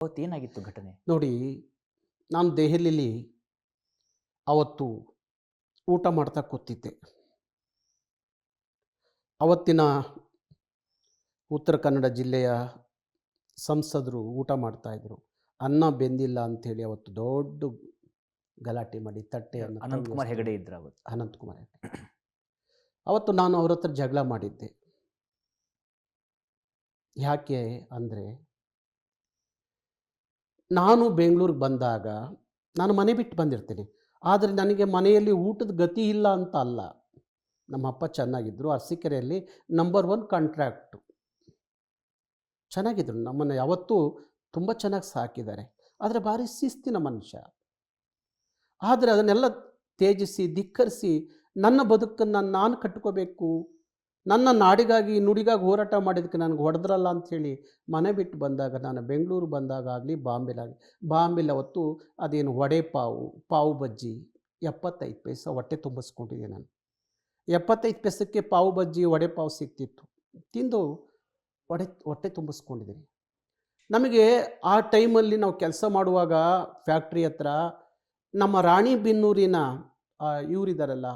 ಅವತ್ತೇನಾಗಿತ್ತು ಘಟನೆ? ನೋಡಿ ನಾನು ದೆಹಲಿಯಲ್ಲಿ ಅವತ್ತು ಊಟ ಮಾಡ್ತಾ ಕೂತಿದ್ದೆ. ಅವತ್ತಿನ ಉತ್ತರ ಕನ್ನಡ ಜಿಲ್ಲೆಯ ಸಂಸದರು ಊಟ ಮಾಡ್ತಾಯಿದ್ರು ಅನ್ನ ಬೆಂದಿಲ್ಲ ಅಂಥೇಳಿ ಅವತ್ತು ದೊಡ್ಡ ಗಲಾಟೆ ಮಾಡಿ ತಟ್ಟೆ ಅನಂತಕುಮಾರ್ ಹೆಗಡೆ ಇದ್ರು ಅವತ್ತು? ಅನಂತಕುಮಾರ್ ಹೆಗಡೆ. ಅವತ್ತು ನಾನು ಅವ್ರ ಹತ್ರ ಜಗಳ ಮಾಡಿದ್ದೆ. ಯಾಕೆ ಅಂದರೆ ನಾನು ಬೆಂಗಳೂರಿಗೆ ಬಂದಾಗ ನಾನು ಮನೆ ಬಿಟ್ಟು ಬಂದಿರ್ತೀನಿ. ಆದರೆ ನನಗೆ ಮನೆಯಲ್ಲಿ ಊಟದ ಗತಿ ಇಲ್ಲ ಅಂತ ಅಲ್ಲ. ನಮ್ಮ ಅಪ್ಪ ಚೆನ್ನಾಗಿದ್ದರು ಅರಸೀಕೆರೆಯಲ್ಲಿ ನಂಬರ್ ಒನ್ ಕಾಂಟ್ರಾಕ್ಟು ಚೆನ್ನಾಗಿದ್ರು. ನಮ್ಮನ್ನು ಯಾವತ್ತೂ ತುಂಬ ಚೆನ್ನಾಗಿ ಸಾಕಿದ್ದಾರೆ. ಆದರೆ ಭಾರಿ ಶಿಸ್ತಿನ ಮನುಷ್ಯ. ಆದರೆ ಅದನ್ನೆಲ್ಲ ತೇಜಿಸಿ ಧಿಕ್ಕರಿಸಿ ನನ್ನ ಬದುಕನ್ನು ನಾನು ಕಟ್ಕೋಬೇಕು. ನನ್ನ ನಾಡಿಗಾಗಿ, ನುಡಿಗಾಗಿ ಹೋರಾಟ ಮಾಡಿದ್ದಕ್ಕೆ ನನಗೆ ಹೊಡೆದ್ರಲ್ಲ ಅಂಥೇಳಿ ಮನೆ ಬಿಟ್ಟು ಬಂದಾಗ, ನಾನು ಬೆಂಗಳೂರು ಬಂದಾಗ ಆಗಲಿ ಬಾಂಬೆಲಾಗಲಿ ಬಾಂಬೆಲ ಹೊತ್ತು ಅದೇನು ವಡೆ ಪಾವು ಪಾವು ಬಜ್ಜಿ ಎಪ್ಪತ್ತೈದು ಪೈಸ ಹೊಟ್ಟೆ ತುಂಬಿಸ್ಕೊಂಡಿದ್ದೆ ನಾನು. ಎಪ್ಪತ್ತೈದು ಪೈಸಕ್ಕೆ ಪಾವು ಬಜ್ಜಿ, ವಡೆ ಪಾವು ಸಿಗ್ತಿತ್ತು ತಿಂದು ಹೊಡೆ, ಹೊಟ್ಟೆ ತುಂಬಿಸ್ಕೊಂಡಿದ್ದೀನಿ. ನಮಗೆ ಆ ಟೈಮಲ್ಲಿ ನಾವು ಕೆಲಸ ಮಾಡುವಾಗ ಫ್ಯಾಕ್ಟ್ರಿ ಹತ್ರ ನಮ್ಮ ರಾಣಿಬೆನ್ನೂರಿನ ಇವರಿದ್ದಾರಲ್ಲ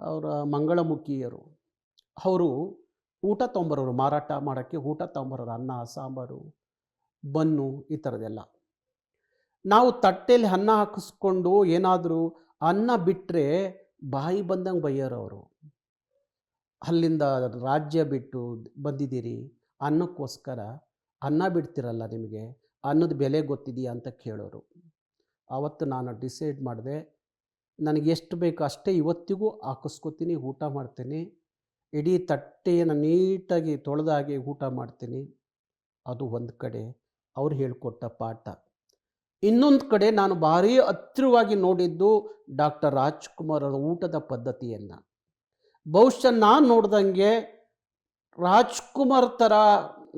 ಅವರ ಮಂಗಳಮುಖಿಯರು. ಅವರು ಊಟ ತೊಂಬರೋರು, ಮಾರಾಟ ಮಾಡೋಕ್ಕೆ ಊಟ ತೊಂಬರೋರು, ಅನ್ನ, ಸಾಂಬಾರು, ಬನ್ನು ಈ ಥರದ್ದೆಲ್ಲ. ನಾವು ತಟ್ಟೆಯಲ್ಲಿ ಅನ್ನ ಹಾಕಿಸ್ಕೊಂಡು ಏನಾದರೂ ಅನ್ನ ಬಿಟ್ಟರೆ ಬಾಯಿ ಬಂದಂಗೆ ಬೈಯೋರು ಅವರು. ಅಲ್ಲಿಂದ ರಾಜ್ಯ ಬಿಟ್ಟು ಬಂದಿದ್ದೀರಿ, ಅನ್ನಕ್ಕೋಸ್ಕರ ಅನ್ನ ಬಿಡ್ತಿರಲ್ಲ ನಿಮಗೆ, ಅನ್ನದ ಬೆಲೆ ಗೊತ್ತಿದೆಯಾ ಅಂತ ಕೇಳೋರು. ಆವತ್ತು ನಾನು ಡಿಸೈಡ್ ಮಾಡಿದೆ, ನನಗೆ ಎಷ್ಟು ಬೇಕು ಅಷ್ಟೇ ಇವತ್ತಿಗೂ ಹಾಕಿಸ್ಕೊತೀನಿ, ಊಟ ಮಾಡ್ತೀನಿ. ಇಡೀ ತಟ್ಟೆಯನ್ನು ನೀಟಾಗಿ ತೊಳೆದಾಗಿ ಊಟ ಮಾಡ್ತೀನಿ. ಅದು ಒಂದು ಕಡೆ. ಅವ್ರು ಹೇಳಿಕೊಟ್ಟ ಪಾಠ. ಇನ್ನೊಂದು ಕಡೆ ನಾನು ಭಾರೀ ಹತ್ತಿರವಾಗಿ ನೋಡಿದ್ದು ಡಾಕ್ಟರ್ ರಾಜ್ಕುಮಾರ್ ಅವರ ಊಟದ ಪದ್ಧತಿಯನ್ನು. ಬಹುಶಃ ನಾನು ನೋಡ್ದಂಗೆ ರಾಜ್ಕುಮಾರ್ ಥರ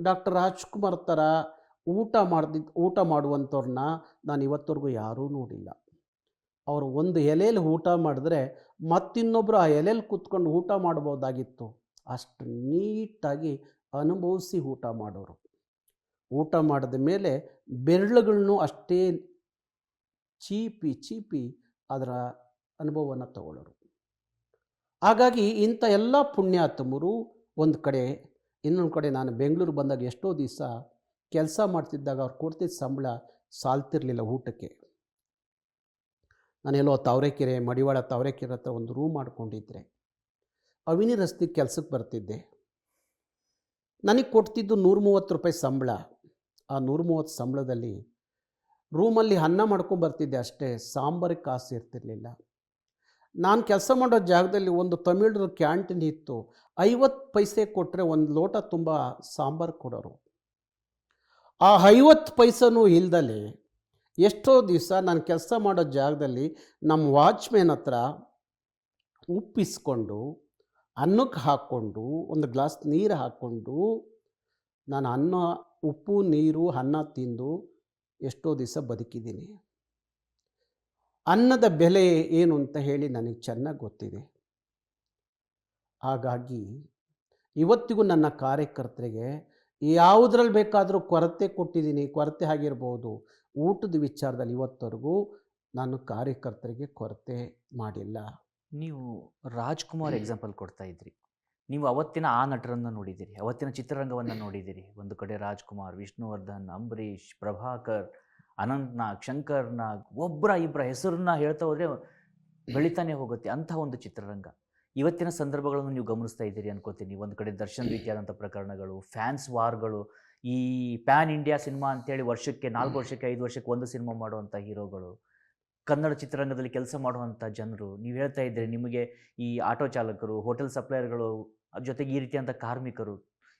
ಡಾಕ್ಟರ್ ರಾಜ್ಕುಮಾರ್ ಥರ ಊಟ ಮಾಡ್ದಿದ್ದು ಊಟ ಮಾಡುವಂಥವ್ರನ್ನ ನಾನು ಇವತ್ತವರೆಗೂ ಯಾರೂ ನೋಡಿಲ್ಲ. ಅವರು ಒಂದು ಎಲೆಯಲ್ಲಿ ಊಟ ಮಾಡಿದ್ರೆ ಮತ್ತಿನ್ನೊಬ್ಬರು ಆ ಎಲೆಯಲ್ಲಿ ಕೂತ್ಕೊಂಡು ಊಟ ಮಾಡ್ಬೋದಾಗಿತ್ತು. ಅಷ್ಟು ನೀಟಾಗಿ ಅನುಭವಿಸಿ ಊಟ ಮಾಡೋರು. ಊಟ ಮಾಡಿದ ಮೇಲೆ ಬೆರಳುಗಳನ್ನು ಅಷ್ಟೇ ಚೀಪಿ ಚೀಪಿ ಅದರ ಅನುಭವವನ್ನು ತಗೊಳ್ಳೋರು. ಹಾಗಾಗಿ ಇಂಥ ಎಲ್ಲ ಪುಣ್ಯಾತ್ಮರು ಒಂದು ಕಡೆ, ಇನ್ನೊಂದು ಕಡೆ ನಾನು ಬೆಂಗಳೂರು ಬಂದಾಗ ಎಷ್ಟೋ ದಿವಸ ಕೆಲಸ ಮಾಡ್ತಿದ್ದಾಗ ಅವ್ರು ಕೊಡ್ತಿದ್ದ ಸಂಬಳ ಸಾಲ್ತಿರಲಿಲ್ಲ ಊಟಕ್ಕೆ. ನಾನೆಲ್ಲೋ ತಾವರೆಕೆರೆ, ಮಡಿವಾಳ ತಾವರೆಕೆರೆ ಹತ್ರ ಒಂದು ರೂಮ್ ಮಾಡ್ಕೊಂಡಿದ್ದೆ ಅವಿನಿ ರಸ್ತೆ ಕೆಲಸಕ್ಕೆ ಬರ್ತಿದ್ದೆ. ನನಗೆ ಕೊಡ್ತಿದ್ದು ನೂರ ಮೂವತ್ತು ರೂಪಾಯಿ ಸಂಬಳ. ಆ ನೂರ ಮೂವತ್ತು ಸಂಬಳದಲ್ಲಿ ರೂಮಲ್ಲಿ ಅನ್ನ ಮಾಡ್ಕೊಂಡು ಬರ್ತಿದ್ದೆ ಅಷ್ಟೇ ಸಾಂಬಾರಿಗೆ ಕಾಸು ಇರ್ತಿರ್ಲಿಲ್ಲ. ನಾನು ಕೆಲಸ ಮಾಡೋ ಜಾಗದಲ್ಲಿ ಒಂದು ತಮಿಳ್ರ ಕ್ಯಾಂಟೀನ್ ಇತ್ತು, ಐವತ್ತು ಪೈಸೆ ಕೊಟ್ಟರೆ ಒಂದು ಲೋಟ ತುಂಬ ಸಾಂಬಾರು ಕೊಡೋರು. ಆ ಐವತ್ತು ಪೈಸನೂ ಇಲ್ದಲೆ ಎಷ್ಟೋ ದಿವಸ ನಾನು ಕೆಲಸ ಮಾಡೋ ಜಾಗದಲ್ಲಿ ನಮ್ಮ ವಾಚ್ಮ್ಯಾನ್ ಹತ್ರ ಉಪ್ಪಿಸ್ಕೊಂಡು, ಅನ್ನಕ್ಕೆ ಹಾಕ್ಕೊಂಡು, ಒಂದು ಗ್ಲಾಸ್ ನೀರು ಹಾಕ್ಕೊಂಡು, ನಾನು ಅನ್ನ, ಉಪ್ಪು, ನೀರು, ಅನ್ನ ತಿಂದು ಎಷ್ಟೋ ದಿವಸ ಬದುಕಿದ್ದೀನಿ. ಅನ್ನದ ಬೆಲೆ ಏನು ಅಂತ ಹೇಳಿ ನನಗೆ ಚೆನ್ನಾಗಿ ಗೊತ್ತಿದೆ. ಹಾಗಾಗಿ ಇವತ್ತಿಗೂ ನನ್ನ ಕಾರ್ಯಕರ್ತರಿಗೆ, ಯಾವುದ್ರಲ್ಲಿ ಬೇಕಾದರೂ ಕೊರತೆ ಕೊಟ್ಟಿದ್ದೀನಿ, ಕೊರತೆ ಆಗಿರ್ಬೋದು ಊಟದ ವಿಚಾರದಲ್ಲಿ ಇವತ್ತವರೆಗೂ ನಾನು ಕಾರ್ಯಕರ್ತರಿಗೆ ಕೊರತೆ ಮಾಡಿಲ್ಲ. ನೀವು ರಾಜ್ಕುಮಾರ್ ಎಕ್ಸಾಂಪಲ್ ಕೊಡ್ತಾ ಇದ್ರಿ. ನೀವು ಅವತ್ತಿನ ಆ ನಟರನ್ನು ನೋಡಿದ್ದೀರಿ ಅವತ್ತಿನ ಚಿತ್ರರಂಗವನ್ನು ನೋಡಿದ್ದೀರಿ. ಒಂದು ಕಡೆ ರಾಜ್ಕುಮಾರ್ ವಿಷ್ಣುವರ್ಧನ್ ಅಂಬರೀಷ್ ಪ್ರಭಾಕರ್ ಅನಂತ್ ನಾಗ್ ಶಂಕರ್ ನಾಗ್ ಒಬ್ಬರ ಇಬ್ಬರ ಹೆಸರನ್ನ ಹೇಳ್ತಾ ಹೋದ್ರೆ ಬೆಳಿತಾನೆ ಹೋಗುತ್ತೆ ಅಂಥ ಒಂದು ಚಿತ್ರರಂಗ. ಇವತ್ತಿನ ಸಂದರ್ಭಗಳನ್ನು ನೀವು ಗಮನಿಸ್ತಾ ಇದ್ದೀರಿ ಅನ್ಕೋತೀನಿ. ಒಂದು ಕಡೆ ದರ್ಶನ್ ರೀತಿಯಾದಂಥ ಪ್ರಕರಣಗಳು ಫ್ಯಾನ್ಸ್ ವಾರ್ಗಳು ಈ ಪ್ಯಾನ್ ಇಂಡಿಯಾ ಸಿನಿಮಾ ಅಂತೇಳಿ ವರ್ಷಕ್ಕೆ ನಾಲ್ಕು ವರ್ಷಕ್ಕೆ ಐದು ವರ್ಷಕ್ಕೆ ಒಂದು ಸಿನಿಮಾ ಮಾಡುವಂಥ ಹೀರೋಗಳು ಕನ್ನಡ ಚಿತ್ರರಂಗದಲ್ಲಿ ಕೆಲಸ ಮಾಡುವಂಥ ಜನರು ನೀವು ಹೇಳ್ತಾ ಇದ್ದರೆ ನಿಮಗೆ ಈ ಆಟೋ ಚಾಲಕರು ಹೋಟೆಲ್ ಸಪ್ಲೈಯರ್ಗಳು ಜೊತೆಗೆ ಈ ರೀತಿಯಾದಂಥ ಕಾರ್ಮಿಕರು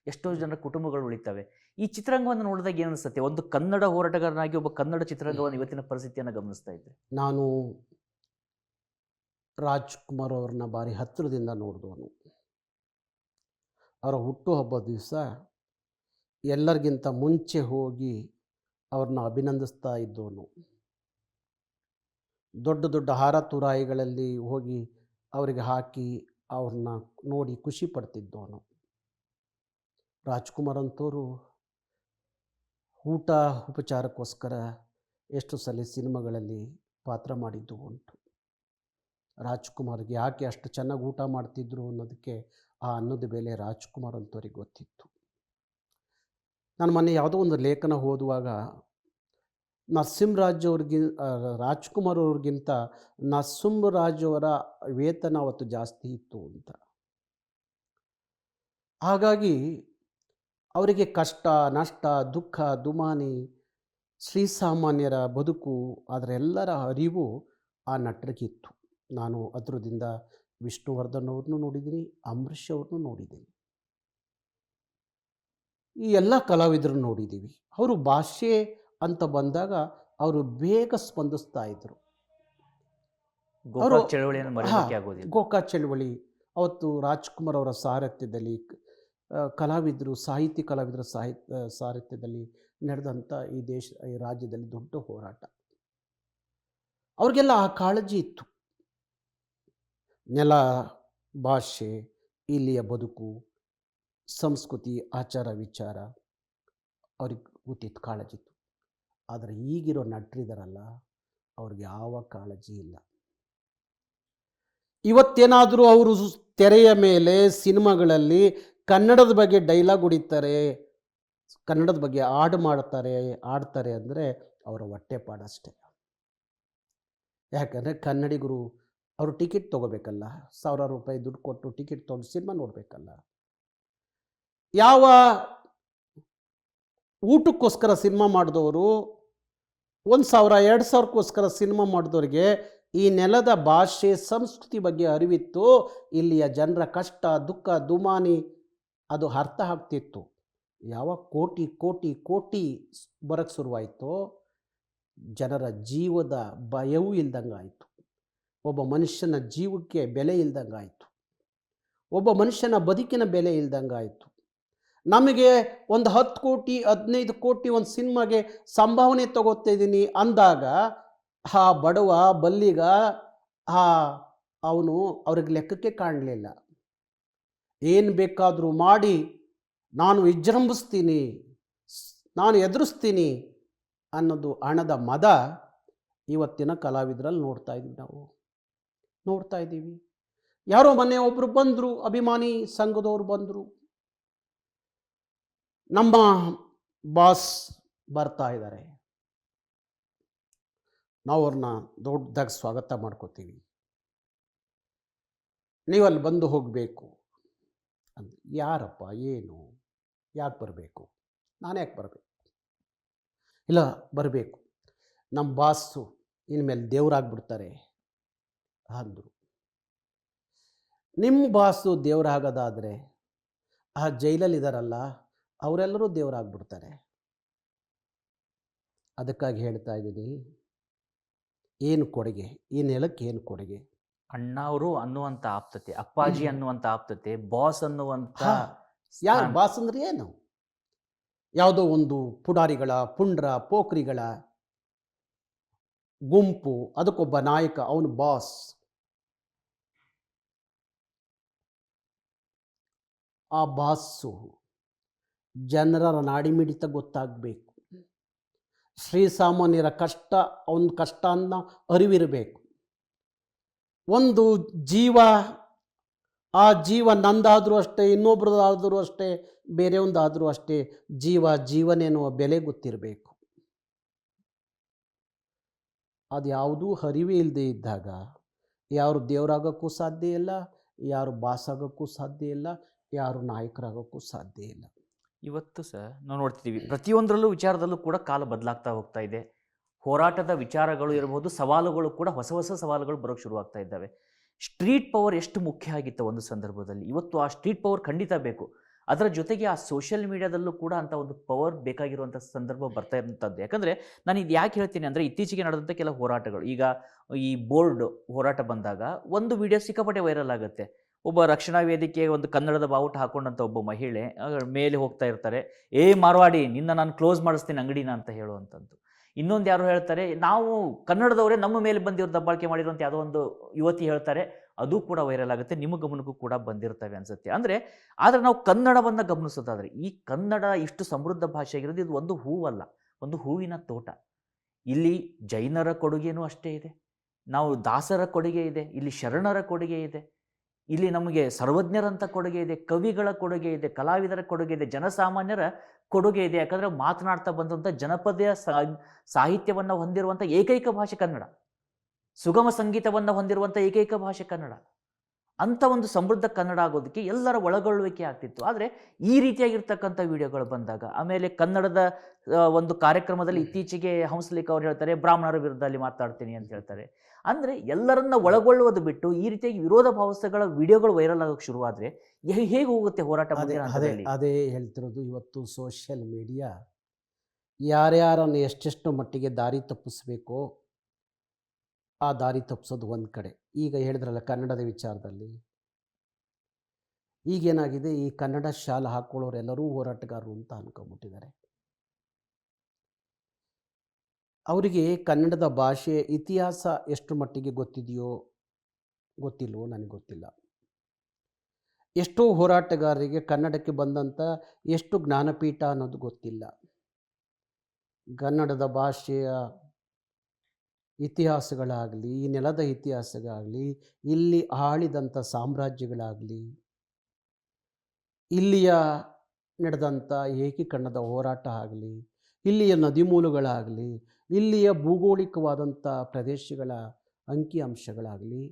ಎಷ್ಟೋ ಜನರ ಕುಟುಂಬಗಳು ಉಳಿತವೆ. ಈ ಚಿತ್ರರಂಗವನ್ನು ನೋಡಿದಾಗ ಏನು ಅನಿಸುತ್ತೆ ಒಂದು ಕನ್ನಡ ಹೋರಾಟಗಾರನಾಗಿ ಒಬ್ಬ ಕನ್ನಡ ಚಿತ್ರರಂಗವನ್ನು ಇವತ್ತಿನ ಪರಿಸ್ಥಿತಿಯನ್ನು ಗಮನಿಸ್ತಾ ಇದ್ದೆ ನಾನು ರಾಜ್ಕುಮಾರ್ ಅವ್ರನ್ನ ಬಾರಿ ಹತ್ತಿರದಿಂದ ನೋಡಿದವನು. ಅವರ ಹುಟ್ಟುಹಬ್ಬ ದಿವಸ ಎಲ್ಲರಿಗಿಂತ ಮುಂಚೆ ಹೋಗಿ ಅವ್ರನ್ನ ಅಭಿನಂದಿಸ್ತಾ ಇದ್ದವನು ದೊಡ್ಡ ದೊಡ್ಡ ಹಾರ ತುರಾಯಿಗಳಲ್ಲಿ ಹೋಗಿ ಅವರಿಗೆ ಹಾಕಿ ಅವ್ರನ್ನ ನೋಡಿ ಖುಷಿ ಪಡ್ತಿದ್ದವನು ರಾಜ್ಕುಮಾರ್ ಅಂತವರು ಊಟ ಉಪಚಾರಕ್ಕೋಸ್ಕರ ಎಷ್ಟು ಸಲ ಸಿನಿಮಾಗಳಲ್ಲಿ ಪಾತ್ರ ಮಾಡಿದ್ದು ಉಂಟು. ರಾಜ್ಕುಮಾರ್ಗೆ ಯಾಕೆ ಅಷ್ಟು ಚೆನ್ನಾಗಿ ಊಟ ಮಾಡ್ತಿದ್ರು ಅನ್ನೋದಕ್ಕೆ ಆ ಅನ್ನದ ಬೆಲೆ ರಾಜ್ಕುಮಾರ್ ಅಂತವ್ರಿಗೆ ಗೊತ್ತಿತ್ತು. ನಾನು ಮೊನ್ನೆ ಯಾವುದೋ ಒಂದು ಲೇಖನ ಓದುವಾಗ ನರಸಿಂಹರಾಜ್ ಅವ್ರಿಗಿ ರಾಜ್ಕುಮಾರ್ ಅವ್ರಿಗಿಂತ ನರಸಿಂಹರಾಜ್ ಅವರ ವೇತನ ಅವತ್ತು ಜಾಸ್ತಿ ಇತ್ತು ಅಂತ. ಹಾಗಾಗಿ ಅವರಿಗೆ ಕಷ್ಟ, ನಷ್ಟ, ದುಃಖ, ದುಮಾನಿ ಶ್ರೀಸಾಮಾನ್ಯರ ಬದುಕು ಅದರೆಲ್ಲರ ಅರಿವು ಆ ನಟರಿಗಿತ್ತು ನಾನು ಅದರದಿಂದ ವಿಷ್ಣುವರ್ಧನ್ ಅವ್ರನ್ನೂ ನೋಡಿದ್ದೀನಿ ಅಂಬರೀಷ್ ಅವ್ರನ್ನೂ ನೋಡಿದ್ದೀನಿ. ಈ ಎಲ್ಲ ಕಲಾವಿದರು ನೋಡಿದ್ದೀವಿ ಅವರು ಭಾಷೆ ಅಂತ ಬಂದಾಗ ಅವರು ಬೇಗ ಸ್ಪಂದಿಸ್ತಾ ಇದ್ರು. ಗೋಕಾ ಚಳವಳಿ ಅವತ್ತು ರಾಜ್ಕುಮಾರ್ ಅವರ ಸಾರಥ್ಯದಲ್ಲಿ ಕಲಾವಿದರು ಸಾಹಿತಿ ಕಲಾವಿದರ ಸಾಹಿತ್ಯ ಸಾರಥ್ಯದಲ್ಲಿ ನಡೆದಂಥ ಈ ದೇಶ ಈ ರಾಜ್ಯದಲ್ಲಿ ದೊಡ್ಡ ಹೋರಾಟ. ಅವ್ರಿಗೆಲ್ಲ ಆ ಕಾಳಜಿ ಇತ್ತು. ನೆಲ ಭಾಷೆ ಇಲ್ಲಿಯ ಬದುಕು ಸಂಸ್ಕೃತಿ, ಆಚಾರ, ವಿಚಾರ ಅವ್ರಿಗೆ ಗೊತ್ತಿತ್ತು ಕಾಳಜಿ ಇತ್ತು ಆದರೆ ಈಗಿರೋ ನಟರಿದಾರಲ್ಲ, ಅವ್ರಿಗೆ ಯಾವ ಕಾಳಜಿ ಇಲ್ಲ. ಇವತ್ತೇನಾದರೂ ಅವರು ತೆರೆಯ ಮೇಲೆ ಸಿನಿಮಾಗಳಲ್ಲಿ ಕನ್ನಡದ ಬಗ್ಗೆ ಡೈಲಾಗ್ ಹೊಡಿತಾರೆ, ಕನ್ನಡದ ಬಗ್ಗೆ ಹಾಡು ಮಾಡ್ತಾರೆ ಆಡ್ತಾರೆ ಅಂದರೆ ಅವರ ಹೊಟ್ಟೆಪಾಡಷ್ಟೇ ಯಾಕಂದರೆ ಕನ್ನಡಿಗರು ಅವರು ಟಿಕೆಟ್ ತೊಗೋಬೇಕಲ್ಲ, ಸಾವಿರಾರು ರೂಪಾಯಿ ದುಡ್ಡು ಕೊಟ್ಟು ಟಿಕೆಟ್ ತೊಗೊಂಡು ಸಿನಿಮಾ ನೋಡಬೇಕಲ್ಲ. ಯಾವ ಊಟಕ್ಕೋಸ್ಕರ ಸಿನಿಮಾ ಮಾಡಿದವರು, ಒಂದು ಸಾವಿರ, ಎರಡು ಸಾವಿರಕ್ಕೋಸ್ಕರ ಸಿನಿಮಾ ಮಾಡಿದವರಿಗೆ ಈ ನೆಲದ ಭಾಷೆ, ಸಂಸ್ಕೃತಿ ಬಗ್ಗೆ ಅರಿವಿತ್ತು. ಇಲ್ಲಿಯ ಜನರ ಕಷ್ಟ, ದುಃಖ, ದುಮಾನಿ ಅದು ಅರ್ಥ ಆಗ್ತಿತ್ತು. ಯಾವ ಕೋಟಿ ಕೋಟಿ ಕೋಟಿ ಬರೋಕ್ಕೆ ಶುರುವಾಯಿತೋ, ಜನರ ಜೀವದ ಭಯವೂ ಇಲ್ದಂಗೆ ಆಯಿತು. ಒಬ್ಬ ಮನುಷ್ಯನ ಜೀವಕ್ಕೆ ಬೆಲೆ ಇಲ್ದಂಗೆ ಆಯಿತು. ಒಬ್ಬ ಮನುಷ್ಯನ ಬದುಕಿನ ಬೆಲೆ ಇಲ್ದಂಗೆ ಆಯಿತು. ನಮಗೆ ಒಂದು ಹತ್ತು ಕೋಟಿ, ಹದಿನೈದು ಕೋಟಿ ಒಂದು ಸಿನಿಮಾಗೆ ಸಂಭಾವನೆ ತಗೋತಿದ್ದೀನಿ ಅಂದಾಗ, ಆ ಬಡವ, ಬಲ್ಲಿಗ, ಆ ಅವನು ಅವ್ರಿಗೆ ಲೆಕ್ಕಕ್ಕೆ ಕಾಣಲಿಲ್ಲ. ಏನು ಬೇಕಾದರೂ ಮಾಡಿ, ನಾನು ವಿಜೃಂಭಿಸ್ತೀನಿ, ನಾನು ಎದುರಿಸ್ತೀನಿ ಅನ್ನೋದು ಹಣದ ಮದ ಇವತ್ತಿನ ಕಲಾವಿದರಲ್ಲಿ ನೋಡ್ತಾ ಇದ್ದೀವಿ ನಾವು. ನೋಡ್ತಾ ಇದ್ದೀವಿ. ಯಾರೋ ಮನೆ ಒಬ್ಬರು ಬಂದರು, ಅಭಿಮಾನಿ ಸಂಘದವ್ರು ಬಂದರು. ನಮ್ಮ ಬಾಸ್ ಬರ್ತಾ ಇದ್ದಾರೆ. ನಾವು ಅವ್ರನ್ನ ದೊಡ್ಡದಾಗಿ ಸ್ವಾಗತ ಮಾಡ್ಕೋತೀವಿ. ನೀವು ಅಲ್ಲಿ ಬಂದು ಹೋಗಬೇಕು. ಅಂತ ಯಾರಪ್ಪ, ಏನು? ಯಾಕೆ ಬರಬೇಕು? ನಾನು ಯಾಕೆ ಬರಬೇಕು? ಇಲ್ಲ, ಬರಬೇಕು. ನಮ್ಮ ಬಾಸು ಇನ್ಮೇಲೆ ದೇವರಾಗ್ಬಿಡ್ತಾರೆ ಅಂದರು. ನಿಮ್ಮ ಬಾಸು ದೇವರಾಗೋದಾದರೆ ಆ ಜೈಲಲ್ಲಿ ಇದ್ದಾರಲ್ಲ ಅವರೆಲ್ಲರೂ ದೇವರಾಗ್ಬಿಡ್ತಾರೆ. ಅದಕ್ಕಾಗಿ ಹೇಳ್ತಾ ಇದ್ದೀನಿ ಏನು ಕೊಡುಗೆ? ಈ ನೆಲಕ್ಕೆ ಏನು ಕೊಡುಗೆ? ಅಣ್ಣವರು ಅನ್ನುವಂಥ ಆಪ್ತತೆ ಅಪ್ಪಾಜಿ ಅನ್ನುವಂತ ಆಪ್ತತೆ ಬಾಸ್ ಅನ್ನುವಂಥ ಯಾರು ಬಾಸ್ ಅಂದ್ರೆ ಏನು? ಯಾವುದೋ ಒಂದು ಪುಡಾರಿಗಳ ಪುಂಡ್ರ ಪೋಖ್ರಿಗಳ ಗುಂಪು ಅದಕ್ಕೊಬ್ಬ ನಾಯಕ ಅವನು ಬಾಸ್. ಆ ಬಾಸು ಜನರ ನಾಡಿಮಿಡಿತ ಗೊತ್ತಾಗಬೇಕು. ಶ್ರೀ ಸಾಮಾನ್ಯರ ಕಷ್ಟ, ಅವನ ಕಷ್ಟ ಅನ್ನೋ ಅರಿವಿರಬೇಕು. ಒಂದು ಜೀವ, ಆ ಜೀವ ನಂದಾದರೂ ಅಷ್ಟೇ, ಇನ್ನೊಬ್ರದಾದರೂ ಅಷ್ಟೇ ಬೇರೆಯೊಂದಾದರೂ ಅಷ್ಟೇ, ಜೀವ ಜೀವನೆನ್ನುವ ಬೆಲೆ ಗೊತ್ತಿರಬೇಕು. ಅದು ಯಾವುದೂ ಅರಿವೇ ಇಲ್ಲದೆ ಇದ್ದಾಗ, ಯಾರು ದೇವರಾಗೋಕ್ಕೂ ಸಾಧ್ಯ ಇಲ್ಲ, ಯಾರು ಬಾಸಾಗೋಕ್ಕೂ ಸಾಧ್ಯ ಇಲ್ಲ, ಯಾರು ನಾಯಕರಾಗೋಕ್ಕೂ ಸಾಧ್ಯ ಇಲ್ಲ. ಇವತ್ತು ಸರ್ ನಾವು ನೋಡ್ತಿದ್ದೀವಿ. ಪ್ರತಿಯೊಂದರಲ್ಲೂ ವಿಚಾರದಲ್ಲೂ ಕೂಡ ಕಾಲ ಬದಲಾಗ್ತಾ ಹೋಗ್ತಾ ಇದೆ. ಹೋರಾಟದ ವಿಚಾರಗಳು ಇರಬಹುದು, ಸವಾಲುಗಳು ಕೂಡ ಹೊಸ ಹೊಸ ಸವಾಲುಗಳು ಬರೋಕ್ಕೆ ಶುರುವಾಗ್ತಾ ಇದ್ದಾವೆ. ಸ್ಟ್ರೀಟ್ ಪವರ್ ಎಷ್ಟು ಮುಖ್ಯ ಆಗಿತ್ತು ಒಂದು ಸಂದರ್ಭದಲ್ಲಿ? ಇವತ್ತು ಆ ಸ್ಟ್ರೀಟ್ ಪವರ್ ಖಂಡಿತ ಬೇಕು. ಅದರ ಜೊತೆಗೆ ಆ ಸೋಷಿಯಲ್ ಮೀಡಿಯಾದಲ್ಲೂ ಕೂಡ ಅಂತ ಒಂದು ಪವರ್ ಬೇಕಾಗಿರುವಂಥ ಸಂದರ್ಭ ಬರ್ತಾ ಇರುವಂಥದ್ದು. ಯಾಕಂದರೆ ನಾನು ಇದು ಯಾಕೆ ಹೇಳ್ತೀನಿ ಅಂದರೆ ಇತ್ತೀಚೆಗೆ ನಡೆದಂಥ ಕೆಲವು ಹೋರಾಟಗಳು. ಈಗ ಈ ಬೋರ್ಡ್ ಹೋರಾಟ ಬಂದಾಗ ಒಂದು ವಿಡಿಯೋ ಸಿಕ್ಕಾಪಟ್ಟೆ ವೈರಲ್ ಆಗುತ್ತೆ. ಒಬ್ಬ ರಕ್ಷಣಾ ವೇದಿಕೆ ಒಂದು ಕನ್ನಡದ ಬಾವುಟ ಹಾಕೊಂಡಂಥ ಒಬ್ಬ ಮಹಿಳೆ ಮೇಲೆ ಹೋಗ್ತಾ ಇರ್ತಾರೆ. ಏ ಮಾರ್ವಾಡಿ, ನಿನ್ನ ನಾನು ಕ್ಲೋಸ್ ಮಾಡಿಸ್ತೀನಿ, ಅಂಗಡಿನ ಅಂತ ಹೇಳುವಂಥದ್ದು. ಇನ್ನೊಂದು ಯಾರು ಹೇಳ್ತಾರೆ, ನಾವು ಕನ್ನಡದವರೇ ನಮ್ಮ ಮೇಲೆ ಬಂದಿರೋ ದಬ್ಬಾಳಿಕೆ ಮಾಡಿರುವಂಥ ಯಾವುದೋ ಒಂದು ಯುವತಿ ಹೇಳ್ತಾರೆ, ಅದು ಕೂಡ ವೈರಲ್ ಆಗುತ್ತೆ, ನಿಮ್ಮ ಗಮನಕ್ಕೂ ಕೂಡ ಬಂದಿರ್ತವೆ ಅನಿಸುತ್ತೆ. ಅಂದರೆ, ಆದರೆ ನಾವು ಕನ್ನಡವನ್ನು ಗಮನಿಸೋದಾದರೆ, ಈ ಕನ್ನಡ ಇಷ್ಟು ಸಮೃದ್ಧ ಭಾಷೆ ಆಗಿರೋದು, ಇದು ಒಂದು ಹೂವಲ್ಲ, ಒಂದು ಹೂವಿನ ತೋಟ. ಇಲ್ಲಿ ಜೈನರ ಕೊಡುಗೆನೂ ಅಷ್ಟೇ ಇದೆ. ನಾವು ದಾಸರ ಕೊಡುಗೆ ಇದೆ, ಇಲ್ಲಿ ಶರಣರ ಕೊಡುಗೆ ಇದೆ. ಇಲ್ಲಿ ನಮಗೆ ಸರ್ವಜ್ಞರಂಥ ಕೊಡುಗೆ ಇದೆ ಕವಿಗಳ ಕೊಡುಗೆ ಇದೆ ಕಲಾವಿದರ ಕೊಡುಗೆ ಇದೆ ಜನಸಾಮಾನ್ಯರ ಕೊಡುಗೆ ಇದೆ. ಯಾಕಂದರೆ ಮಾತನಾಡ್ತಾ ಬಂದಂಥ ಜನಪದ ಸಾಹಿತ್ಯವನ್ನು ಹೊಂದಿರುವಂಥ ಏಕೈಕ ಭಾಷೆ ಕನ್ನಡ. ಸುಗಮ ಸಂಗೀತವನ್ನು ಹೊಂದಿರುವಂಥ ಏಕೈಕ ಭಾಷೆ ಕನ್ನಡ. ಅಂಥ ಒಂದು ಸಮೃದ್ಧ ಕನ್ನಡ ಆಗೋದಕ್ಕೆ ಎಲ್ಲರ ಒಳಗೊಳ್ಳುವಿಕೆ ಆಗ್ತಿತ್ತು. ಆದರೆ ಈ ರೀತಿಯಾಗಿರ್ತಕ್ಕಂಥ ವಿಡಿಯೋಗಳು ಬಂದಾಗ ಆಮೇಲೆ ಕನ್ನಡದ ಒಂದು ಕಾರ್ಯಕ್ರಮದಲ್ಲಿ ಇತ್ತೀಚೆಗೆ ಹಂಸಲಿಕ್ ಅವ್ರು ಹೇಳ್ತಾರೆ ಬ್ರಾಹ್ಮಣರ ವಿರುದ್ಧ ಅಲ್ಲಿ ಮಾತಾಡ್ತೀನಿ ಅಂತ ಹೇಳ್ತಾರೆ. ಅಂದರೆ ಎಲ್ಲರನ್ನ ಒಳಗೊಳ್ಳುವುದು ಬಿಟ್ಟು ಈ ರೀತಿಯಾಗಿ ವಿರೋಧ ಭಾವಸ್ಥೆಗಳ ವಿಡಿಯೋಗಳು ವೈರಲ್ ಆಗೋಕ್ಕೆ ಶುರುವಾದರೆ ಹೇಗೆ ಹೋಗುತ್ತೆ ಹೋರಾಟ ಅದೇ ಅದೇ ಹೇಳ್ತಿರೋದು ಇವತ್ತು ಸೋಷಿಯಲ್ ಮೀಡಿಯಾ ಯಾರ್ಯಾರನ್ನು ಎಷ್ಟೆಷ್ಟು ಮಟ್ಟಿಗೆ ದಾರಿ ತಪ್ಪಿಸ್ಬೇಕೋ ಆ ದಾರಿ ತಪ್ಪಿಸೋದು ಒಂದು ಕಡೆ. ಈಗ ಹೇಳಿದ್ರಲ್ಲ ಕನ್ನಡದ ವಿಚಾರದಲ್ಲಿ. ಈಗೇನಾಗಿದೆ ಈ ಕನ್ನಡ ಶಾಲೆ ಹಾಕ್ಕೊಳ್ಳೋರೆಲ್ಲರೂ ಹೋರಾಟಗಾರರು ಅಂತ ಅನ್ಕೊಂಬಿಟ್ಟಿದ್ದಾರೆ ಅವರಿಗೆ ಕನ್ನಡದ ಭಾಷೆ ಇತಿಹಾಸ ಎಷ್ಟು ಮಟ್ಟಿಗೆ ಗೊತ್ತಿದೆಯೋ ಗೊತ್ತಿಲ್ಲವೋ ನನಗೆ ಗೊತ್ತಿಲ್ಲ. ಎಷ್ಟೋ ಹೋರಾಟಗಾರರಿಗೆ ಕನ್ನಡಕ್ಕೆ ಬಂದಂಥ ಎಷ್ಟು ಜ್ಞಾನಪೀಠ ಅನ್ನೋದು ಗೊತ್ತಿಲ್ಲ. ಕನ್ನಡದ ಭಾಷೆಯ ಇತಿಹಾಸಗಳಾಗಲಿ, ಈ ನೆಲದ ಇತಿಹಾಸಗಳಾಗಲಿ, ಇಲ್ಲಿ ಆಳಿದಂಥ ಸಾಮ್ರಾಜ್ಯಗಳಾಗಲಿ, ಇಲ್ಲಿಯ ನಡೆದಂಥ ಏಕೀಕರಣದ ಹೋರಾಟ ಆಗಲಿ, ಇಲ್ಲಿಯ ನದಿಮೂಲಗಳಾಗಲಿ ಇಲ್ಲಿಯ ಭೂಗೋಳಿಕವಾದಂಥ ಪ್ರದೇಶಗಳ ಅಂಕಿಅಂಶಗಳಾಗಲಿ,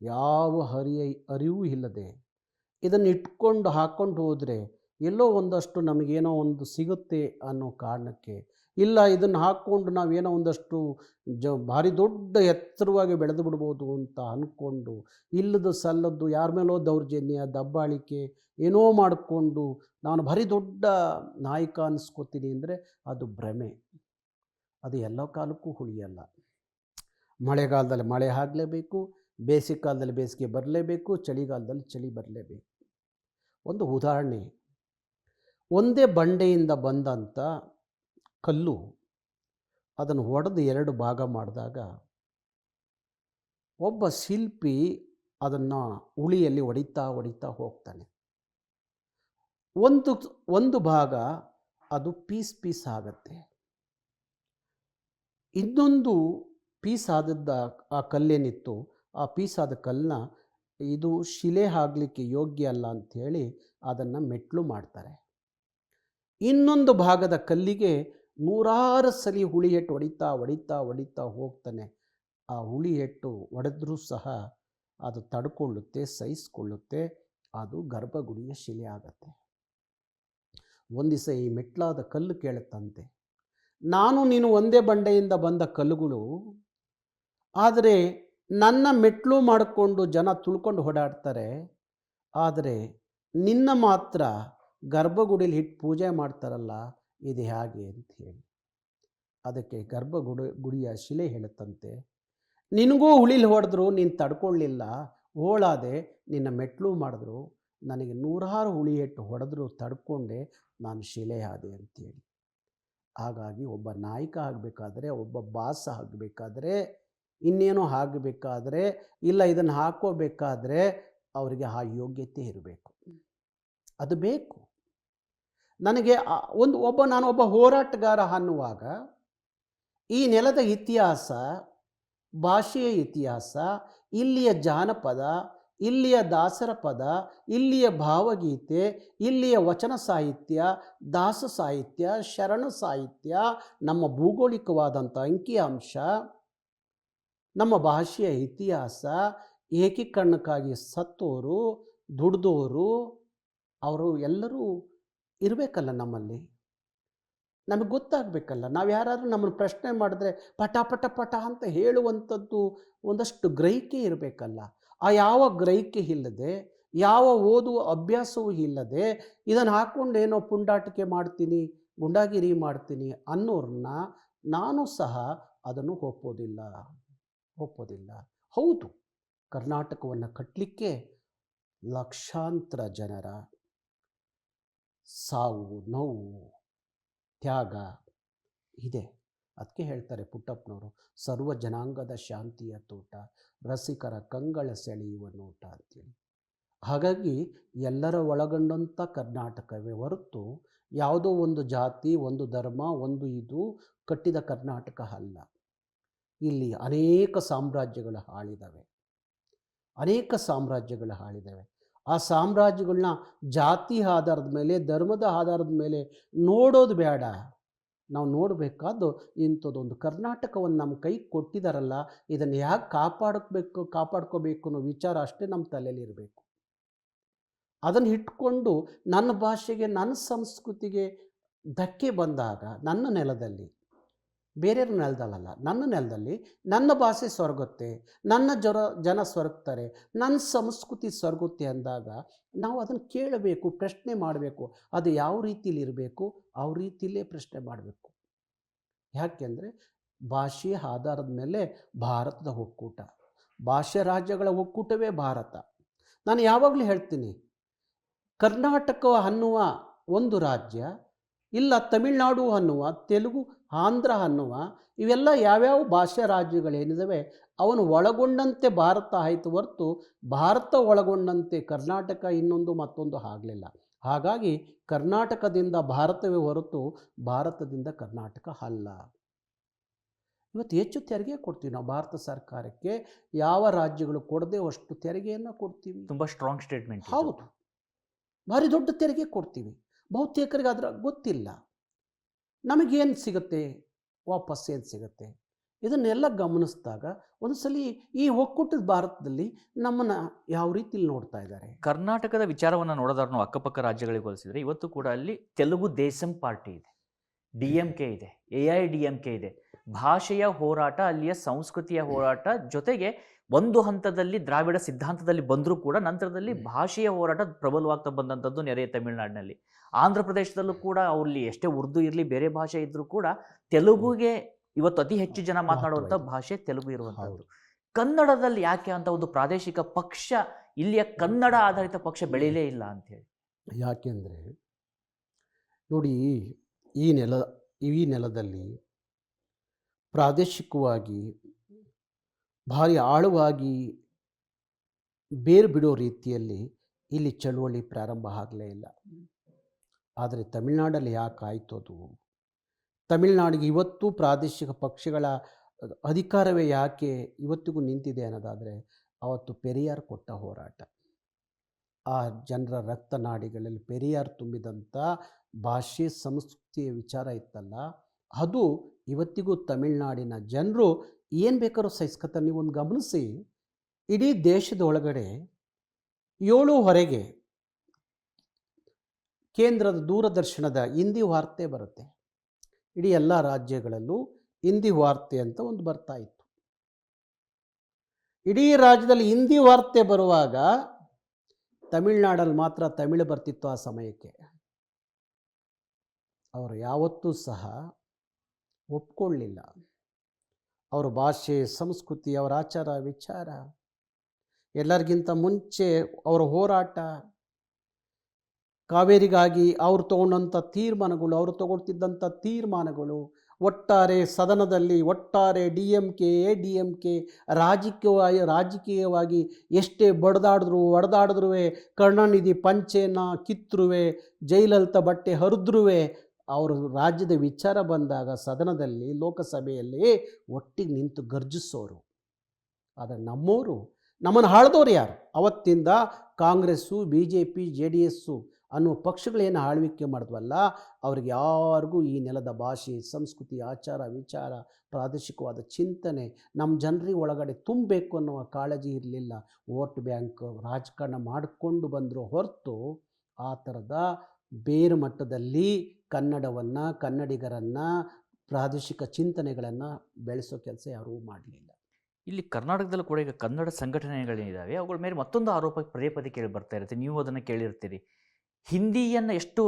ಯಾವ ಹರಿಯ ಅರಿವು ಇಲ್ಲದೆ ಇದನ್ನು ಇಟ್ಕೊಂಡು ಹಾಕ್ಕೊಂಡು ಹೋದರೆ ಎಲ್ಲೋ ಒಂದಷ್ಟು ನಮಗೇನೋ ಒಂದು ಸಿಗುತ್ತೆ ಅನ್ನೋ ಕಾರಣಕ್ಕೆ ಇಲ್ಲ ಇದನ್ನು ಹಾಕ್ಕೊಂಡು ನಾವೇನೋ ಒಂದಷ್ಟು ಜ ಭಾರಿ ದೊಡ್ಡ ಎತ್ತರವಾಗಿ ಬೆಳೆದು ಬಿಡ್ಬೋದು ಅಂತ ಅಂದ್ಕೊಂಡು ಇಲ್ಲದ ಸಲ್ಲದ್ದು ಯಾರ ಮೇಲೋ ದೌರ್ಜನ್ಯ, ದಬ್ಬಾಳಿಕೆ ಏನೋ ಮಾಡಿಕೊಂಡು ನಾನು ಭಾರಿ ದೊಡ್ಡ ನಾಯಕ ಅನಿಸ್ಕೋತೀನಿ ಅಂದರೆ ಅದು ಭ್ರಮೆ. ಅದು ಎಲ್ಲ ಕಾಲಕ್ಕೂ ಉಳಿಯಲ್ಲ ಮಳೆಗಾಲದಲ್ಲಿ ಮಳೆ ಆಗಲೇಬೇಕು ಬೇಸಿಗೆ ಕಾಲದಲ್ಲಿ ಬೇಸಿಗೆ ಬರಲೇಬೇಕು, ಚಳಿಗಾಲದಲ್ಲಿ ಚಳಿ ಬರಲೇಬೇಕು. ಒಂದು ಉದಾಹರಣೆ, ಒಂದೇ ಬಂಡೆಯಿಂದ ಬಂದಂಥ ಕಲ್ಲು ಅದನ್ನು ಒಡೆದು ಎರಡು ಭಾಗ ಮಾಡಿದಾಗ ಒಬ್ಬ ಶಿಲ್ಪಿ ಅದನ್ನು ಉಳಿಯಲ್ಲಿ ಹೊಡಿತಾ ಹೊಡಿತಾ ಹೋಗ್ತಾನೆ. ಒಂದು ಒಂದು ಭಾಗ ಅದು ಪೀಸ್ ಪೀಸ್ ಆಗತ್ತೆ. ಇನ್ನೊಂದು ಪೀಸ್ ಆದದ್ದ ಆ ಕಲ್ಲೇನಿತ್ತು, ಆ ಪೀಸ್ ಆದ ಕಲ್ಲನ್ನ ಇದು ಶಿಲೆ ಆಗಲಿಕ್ಕೆ ಯೋಗ್ಯ ಅಲ್ಲ ಅಂಥೇಳಿ ಅದನ್ನು ಮೆಟ್ಲು ಮಾಡ್ತಾರೆ. ಇನ್ನೊಂದು ಭಾಗದ ಕಲ್ಲಿಗೆ ನೂರಾರು ಸಲಿ ಹುಳಿ ಹೆಟ್ಟು ಹೊಡಿತಾ ಹೊಡಿತಾ ಹೊಡಿತಾ ಹೋಗ್ತಾನೆ. ಆ ಹುಳಿ ಹೆಟ್ಟು ಒಡೆದ್ರೂ ಸಹ ಅದು ತಡ್ಕೊಳ್ಳುತ್ತೆ, ಸಹಿಸ್ಕೊಳ್ಳುತ್ತೆ, ಅದು ಗರ್ಭಗುಡಿಯ ಶಿಲೆ ಆಗತ್ತೆ. ಒಂದಿಸ ಈ ಮೆಟ್ಲಾದ ಕಲ್ಲು ಕೇಳುತ್ತಂತೆ. ನಾನು ನೀನು ಒಂದೇ ಬಂಡೆಯಿಂದ ಬಂದ ಕಲ್ಲುಗಳು, ಆದರೆ ನನ್ನ ಮೆಟ್ಲು ಮಾಡಿಕೊಂಡು ಜನ ತುಳ್ಕೊಂಡು ಓಡಾಡ್ತಾರೆ, ಆದರೆ ನಿನ್ನ ಮಾತ್ರ ಗರ್ಭಗುಡಿಲಿ ಹಿಟ್ಟು ಪೂಜೆ ಮಾಡ್ತಾರಲ್ಲ, ಇದು ಹೇಗೆ ಅಂತ ಹೇಳಿ. ಅದಕ್ಕೆ ಗರ್ಭಗುಡಿ, ಗುಡಿಯ ಶಿಲೆ ಹೇಳುತ್ತಂತೆ, ನಿನಗೂ ಹುಳಿಲಿ ಹೊಡೆದ್ರು, ನೀನು ತಡ್ಕೊಳ್ಳಿಲ್ಲ, ಹೋಳಾದೆ ನಿನ್ನ ಮೆಟ್ಲು ಮಾಡಿದ್ರು, ನನಗೆ ನೂರಾರು ಹುಳಿ ಹಿಟ್ಟು ಹೊಡೆದ್ರು, ತಡ್ಕೊಂಡೆ, ನಾನು ಶಿಲೆ ಆದೆ ಅಂತೇಳಿ ಹಾಗಾಗಿ ಒಬ್ಬ ನಾಯಕ ಆಗಬೇಕಾದ್ರೆ ಒಬ್ಬ ಬಾಸ್ ಆಗಬೇಕಾದ್ರೆ ಇನ್ನೇನೋ ಆಗಬೇಕಾದ್ರೆ ಇಲ್ಲ ಇದನ್ನು ಹಾಕೋಬೇಕಾದ್ರೆ ಅವರಿಗೆ ಆ ಯೋಗ್ಯತೆ ಇರಬೇಕು. ಅದು ಬೇಕು. ನನಗೆ ಒಂದು ಒಬ್ಬ ನಾನು ಒಬ್ಬ ಹೋರಾಟಗಾರ ಅನ್ನುವಾಗ ಈ ನೆಲದ ಇತಿಹಾಸ ಭಾಷೆಯ ಇತಿಹಾಸ ಇಲ್ಲಿಯ ಜಾನಪದ ಇಲ್ಲಿಯ ದಾಸರ ಪದ, ಇಲ್ಲಿಯ ಭಾವಗೀತೆ, ಇಲ್ಲಿಯ ವಚನ ಸಾಹಿತ್ಯ, ದಾಸ ಸಾಹಿತ್ಯ, ಶರಣ ಸಾಹಿತ್ಯ, ನಮ್ಮ ಭೂಗೋಳಿಕವಾದಂಥ ಅಂಕಿಅಂಶ, ನಮ್ಮ ಭಾಷೆಯ ಇತಿಹಾಸ, ಏಕೀಕರಣಕ್ಕಾಗಿ ಸತ್ತೋರು, ದುಡ್ದೋರು, ಅವರು ಎಲ್ಲರೂ ಇರಬೇಕಲ್ಲ ನಮ್ಮಲ್ಲಿ. ನಮಗೆ ಗೊತ್ತಾಗಬೇಕಲ್ಲ, ನಾವು ಯಾರಾದರೂ ನಮ್ಮನ್ನು ಪ್ರಶ್ನೆ ಮಾಡಿದ್ರೆ ಪಟ ಪಟ ಪಟ ಅಂತ ಹೇಳುವಂಥದ್ದು ಒಂದಷ್ಟು ಗ್ರಹಿಕೆ ಇರಬೇಕಲ್ಲ. ಆ ಯಾವ ಗ್ರಹಿಕೆ ಇಲ್ಲದೆ, ಯಾವ ಓದುವ ಅಭ್ಯಾಸವೂ ಇಲ್ಲದೆ, ಇದನ್ನು ಹಾಕ್ಕೊಂಡು ಏನೋ ಪುಂಡಾಟಿಕೆ ಮಾಡ್ತೀನಿ, ಗುಂಡಾಗಿರಿ ಮಾಡ್ತೀನಿ ಅನ್ನೋರನ್ನ ನಾನು ಸಹ ಅದನ್ನು ಒಪ್ಪೋದಿಲ್ಲ. ಒಪ್ಪೋದಿಲ್ಲ. ಹೌದು, ಕರ್ನಾಟಕವನ್ನು ಕಟ್ಟಲಿಕ್ಕೆ ಲಕ್ಷಾಂತರ ಜನರ ಸಾವು, ನೋವು, ತ್ಯಾಗ ಇದೆ. ಅದಕ್ಕೆ ಹೇಳ್ತಾರೆ ಪುಟ್ಟಪ್ಪನವರು, ಸರ್ವ ಜನಾಂಗದ ಶಾಂತಿಯ ತೋಟ, ರಸಿಕರ ಕಂಗಳ ಸೆಳೆಯುವ ನೋಟ ಅಂತೇಳಿ. ಹಾಗಾಗಿ ಎಲ್ಲರ ಒಳಗೊಂಡಂಥ ಕರ್ನಾಟಕವೇ ಹೊರತು ಯಾವುದೋ ಒಂದು ಜಾತಿ, ಒಂದು ಧರ್ಮ, ಒಂದು ಇದು ಕಟ್ಟಿದ ಕರ್ನಾಟಕ ಅಲ್ಲ. ಇಲ್ಲಿ ಅನೇಕ ಸಾಮ್ರಾಜ್ಯಗಳು ಹಾಳಿದವೆ ಅನೇಕ ಸಾಮ್ರಾಜ್ಯಗಳು ಹಾಳಿದವೆ ಆ ಸಾಮ್ರಾಜ್ಯಗಳನ್ನ ಜಾತಿ ಆಧಾರದ ಮೇಲೆ, ಧರ್ಮದ ಆಧಾರದ ಮೇಲೆ ನೋಡೋದು ಬೇಡ. ನಾವು ನೋಡಬೇಕಾದ್ದು ಇಂಥದ್ದೊಂದು ಕರ್ನಾಟಕವನ್ನು ನಮ್ಮ ಕೈ ಕೊಟ್ಟಿದ್ದಾರಲ್ಲ ಇದನ್ನು ಯಾಕೆ ಕಾಪಾಡಬೇಕು, ಕಾಪಾಡ್ಕೋಬೇಕು ಅನ್ನೋ ವಿಚಾರ ಅಷ್ಟೇ ನಮ್ಮ ತಲೆಯಲ್ಲಿ ಇರಬೇಕು. ಅದನ್ನು ಇಟ್ಕೊಂಡು ನನ್ನ ಭಾಷೆಗೆ, ನನ್ನ ಸಂಸ್ಕೃತಿಗೆ ಧಕ್ಕೆ ಬಂದಾಗ, ನನ್ನ ನೆಲದಲ್ಲಿ ಬೇರೆಯವ್ರ ನೆಲದಲ್ಲ ನನ್ನ ನೆಲದಲ್ಲಿ ನನ್ನ ಭಾಷೆ ಸೊರಗುತ್ತೆ ನನ್ನ ಜರ, ಜನ ಸೊರಗ್ತಾರೆ ನನ್ನ ಸಂಸ್ಕೃತಿ ಸೊರಗುತ್ತೆ ಅಂದಾಗ ನಾವು ಅದನ್ನು ಕೇಳಬೇಕು, ಪ್ರಶ್ನೆ ಮಾಡಬೇಕು, ಅದು ಯಾವ ರೀತಿಲಿ ಇರಬೇಕು, ಆ ರೀತಿಯಲ್ಲೇ ಪ್ರಶ್ನೆ ಮಾಡಬೇಕು. ಯಾಕೆಂದರೆ ಭಾಷೆಯ ಆಧಾರದ ಮೇಲೆ ಭಾರತದ ಒಕ್ಕೂಟ, ಭಾಷೆ ರಾಜ್ಯಗಳ ಒಕ್ಕೂಟವೇ ಭಾರತ. ನಾನು ಯಾವಾಗಲೂ ಹೇಳ್ತೀನಿ, ಕರ್ನಾಟಕ ಅನ್ನುವ ಒಂದು ರಾಜ್ಯ ಇಲ್ಲ, ತಮಿಳುನಾಡು ಅನ್ನುವ, ತೆಲುಗು ಆಂಧ್ರ ಅನ್ನುವ ಇವೆಲ್ಲ ಯಾವ್ಯಾವ ಭಾಷಾ ರಾಜ್ಯಗಳೇನಿದ್ದಾವೆ ಅವನು ಒಳಗೊಂಡಂತೆ ಭಾರತ ಆಯಿತು ಹೊರತು ಭಾರತ ಒಳಗೊಂಡಂತೆ ಕರ್ನಾಟಕ ಇನ್ನೊಂದು ಮತ್ತೊಂದು ಆಗಲಿಲ್ಲ. ಹಾಗಾಗಿ ಕರ್ನಾಟಕದಿಂದ ಭಾರತವೇ ಹೊರತು ಭಾರತದಿಂದ ಕರ್ನಾಟಕ ಅಲ್ಲ. ಇವತ್ತು ಹೆಚ್ಚು ತೆರಿಗೆ ಕೊಡ್ತೀವಿ ನಾವು ಭಾರತ ಸರ್ಕಾರಕ್ಕೆ ಯಾವ ರಾಜ್ಯಗಳು ಕೊಡದೆ ಅಷ್ಟು ತೆರಿಗೆಯನ್ನು ಕೊಡ್ತೀವಿ. ತುಂಬ ಸ್ಟ್ರಾಂಗ್ ಸ್ಟೇಟ್ಮೆಂಟ್ ಹೌದು. ಭಾರಿ ದೊಡ್ಡ ತೆರಿಗೆ ಕೊಡ್ತೀವಿ. ಬಹುತೇಕರಿಗೆ ಅದರ ಗೊತ್ತಿಲ್ಲ. ನಮಗೇನು ಸಿಗುತ್ತೆ? ವಾಪಸ್ ಏನು ಸಿಗುತ್ತೆ? ಇದನ್ನೆಲ್ಲ ಗಮನಿಸಿದಾಗ ಸಲ ಈ ಒಕ್ಕೂಟದ ಭಾರತದಲ್ಲಿ ನಮ್ಮನ್ನು ಯಾವ ರೀತಿಲಿ ನೋಡ್ತಾ ಇದ್ದಾರೆ? ಕರ್ನಾಟಕದ ವಿಚಾರವನ್ನು ನೋಡೋದಾದ್ರೆ ನಾವು ಅಕ್ಕಪಕ್ಕ ರಾಜ್ಯಗಳಿಗೆ ಹೋಲಿಸಿದರೆ ಇವತ್ತು ಕೂಡ ಅಲ್ಲಿ ತೆಲುಗು ದೇಶಂ ಪಾರ್ಟಿ ಇದೆ. ಡಿ ಎಂ ಕೆ ಇದೆ. A I D M K ಇದೆ. ಭಾಷೆಯ ಹೋರಾಟ ಅಲ್ಲಿಯ ಸಂಸ್ಕೃತಿಯ ಹೋರಾಟ ಜೊತೆಗೆ ಒಂದು ಹಂತದಲ್ಲಿ ದ್ರಾವಿಡ ಸಿದ್ಧಾಂತದಲ್ಲಿ ಬಂದರೂ ಕೂಡ ನಂತರದಲ್ಲಿ ಭಾಷೆಯ ಹೋರಾಟ ಪ್ರಬಲವಾಗ್ತಾ ಬಂದಂಥದ್ದು ನೆರೆಯ ತಮಿಳುನಾಡಿನಲ್ಲಿ. ಆಂಧ್ರ ಪ್ರದೇಶದಲ್ಲೂ ಕೂಡ ಅವ್ರಲ್ಲಿ ಎಷ್ಟೇ ಉರ್ದು ಇರಲಿ ಬೇರೆ ಭಾಷೆ ಇದ್ರೂ ಕೂಡ ತೆಲುಗುಗೆ ಇವತ್ತು ಅತಿ ಹೆಚ್ಚು ಜನ ಮಾತನಾಡುವಂಥ ಭಾಷೆ ತೆಲುಗು ಇರುವಂಥದ್ದು. ಕನ್ನಡದಲ್ಲಿ ಯಾಕೆ ಅಂತ ಒಂದು ಪ್ರಾದೇಶಿಕ ಪಕ್ಷ ಇಲ್ಲಿಯ ಕನ್ನಡ ಆಧಾರಿತ ಪಕ್ಷ ಬೆಳೀಲೇ ಇಲ್ಲ ಅಂತ ಹೇಳಿ ಯಾಕೆಂದರೆ ನೋಡಿ ಈ ನೆಲ ಈ ನೆಲದಲ್ಲಿ ಪ್ರಾದೇಶಿಕವಾಗಿ ಭಾರಿ ಆಳವಾಗಿ ಬೇರು ಬಿಡೋ ರೀತಿಯಲ್ಲಿ ಇಲ್ಲಿ ಚಳುವಳಿ ಪ್ರಾರಂಭ ಆಗಲೇ ಇಲ್ಲ. ಆದರೆ ತಮಿಳ್ನಾಡಲ್ಲಿ ಯಾಕೆ ಆಯಿತು ಅದು? ತಮಿಳ್ನಾಡಿಗೆ ಇವತ್ತು ಪ್ರಾದೇಶಿಕ ಪಕ್ಷಗಳ ಅಧಿಕಾರವೇ ಯಾಕೆ ಇವತ್ತಿಗೂ ನಿಂತಿದೆ ಅನ್ನೋದಾದರೆ ಅವತ್ತು ಪೆರಿಯಾರ್ ಕೊಟ್ಟ ಹೋರಾಟ. ಆ ಜನರ ರಕ್ತ ನಾಡಿಗಳಲ್ಲಿ ಪೆರಿಯಾರ್ ತುಂಬಿದಂಥ ಭಾಷೆ, ಸಂಸ್ಕೃತಿಯ ವಿಚಾರ ಇತ್ತಲ್ಲ, ಅದು ಇವತ್ತಿಗೂ ತಮಿಳ್ನಾಡಿನ ಜನರು ಏನು ಬೇಕಾದ್ರೂ ಸಹಿಸ್ಕೊತಾರೆ ನೀವು ಒಂದು ಗಮನಿಸಿ, ಇಡೀ ದೇಶದ ಒಳಗಡೆ ಏಳು ಹೊರೆಗೆ ಕೇಂದ್ರದ ದೂರದರ್ಶನದ ಹಿಂದಿ ವಾರ್ತೆ ಬರುತ್ತೆ. ಇಡೀ ಎಲ್ಲ ರಾಜ್ಯಗಳಲ್ಲೂ ಹಿಂದಿ ವಾರ್ತೆ ಅಂತ ಒಂದು ಬರ್ತಾ ಇತ್ತು. ಇಡೀ ರಾಜ್ಯದಲ್ಲಿ ಹಿಂದಿ ವಾರ್ತೆ ಬರುವಾಗ ತಮಿಳ್ನಾಡಲ್ಲಿ ಮಾತ್ರ ತಮಿಳು ಬರ್ತಿತ್ತು ಆ ಸಮಯಕ್ಕೆ. ಅವರು ಯಾವತ್ತೂ ಸಹ ಒಪ್ಕೊಳ್ಳಿಲ್ಲ. ಅವರ ಭಾಷೆ, ಸಂಸ್ಕೃತಿ, ಅವರ ಆಚಾರ, ವಿಚಾರ ಎಲ್ಲರಿಗಿಂತ ಮುಂಚೆ ಅವರ ಹೋರಾಟ ಕಾವೇರಿಗಾಗಿ ಅವರು ತಗೊಂಡಂಥ ತೀರ್ಮಾನಗಳು, ಅವರು ತಗೊಳ್ತಿದ್ದಂಥ ತೀರ್ಮಾನಗಳು ಒಟ್ಟಾರೆ ಸದನದಲ್ಲಿ ಒಟ್ಟಾರೆ D M K, A D M K ರಾಜಕೀಯ ರಾಜಕೀಯವಾಗಿ ಎಷ್ಟೇ ಬಡ್ದಾಡಿದ್ರು ಹೊಡೆದಾಡಿದ್ರು ಕರುಣಾನಿಧಿ ಪಂಚೆನ ಕಿತ್ತರುವೆ ಜೈಲಲಿತ ಬಟ್ಟೆ ಹರಿದ್ರುವೆ, ಅವರು ರಾಜ್ಯದ ವಿಚಾರ ಬಂದಾಗ ಸದನದಲ್ಲಿ, ಲೋಕಸಭೆಯಲ್ಲಿ ಒಟ್ಟಿಗೆ ನಿಂತು ಗರ್ಜಿಸೋರು. ಆದರೆ ನಮ್ಮವರು ನಮ್ಮನ್ನು ಹಾಳ್ದವ್ರು ಯಾರು? ಅವತ್ತಿಂದ Congress, B J P, J D S ಅನ್ನೋ ಪಕ್ಷಗಳೇನು ಆಳ್ವಿಕೆ ಮಾಡಿದ್ವಲ್ಲ, ಅವ್ರಿಗೆ ಯಾರಿಗೂ ಈ ನೆಲದ ಭಾಷೆ, ಸಂಸ್ಕೃತಿ, ಆಚಾರ, ವಿಚಾರ, ಪ್ರಾದೇಶಿಕವಾದ ಚಿಂತನೆ ನಮ್ಮ ಜನರಿಗೆ ಒಳಗಡೆ ತುಂಬಬೇಕು ಅನ್ನುವ ಕಾಳಜಿ ಇರಲಿಲ್ಲ. ವೋಟ್ ಬ್ಯಾಂಕ್ ರಾಜಕಾರಣ ಮಾಡಿಕೊಂಡು ಬಂದರೂ ಹೊರತು ಆ ಥರದ ಬೇರು ಮಟ್ಟದಲ್ಲಿ ಕನ್ನಡವನ್ನು, ಕನ್ನಡಿಗರನ್ನು, ಪ್ರಾದೇಶಿಕ ಚಿಂತನೆಗಳನ್ನು ಬೆಳೆಸೋ ಕೆಲಸ ಯಾರೂ ಮಾಡಲಿಲ್ಲ. ಇಲ್ಲಿ ಕರ್ನಾಟಕದಲ್ಲೂ ಕೂಡ ಈಗ ಕನ್ನಡ ಸಂಘಟನೆಗಳೇನಿದ್ದಾವೆ ಅವುಗಳ ಮೇಲೆ ಮತ್ತೊಂದು ಆರೋಪ ಪದೇ ಪದೇ ಕೇಳಿ ಬರ್ತಾ ಇರುತ್ತೆ. ನೀವು ಅದನ್ನು ಕೇಳಿರ್ತೀರಿ. ಹಿಂದಿಯನ್ನು ಎಷ್ಟು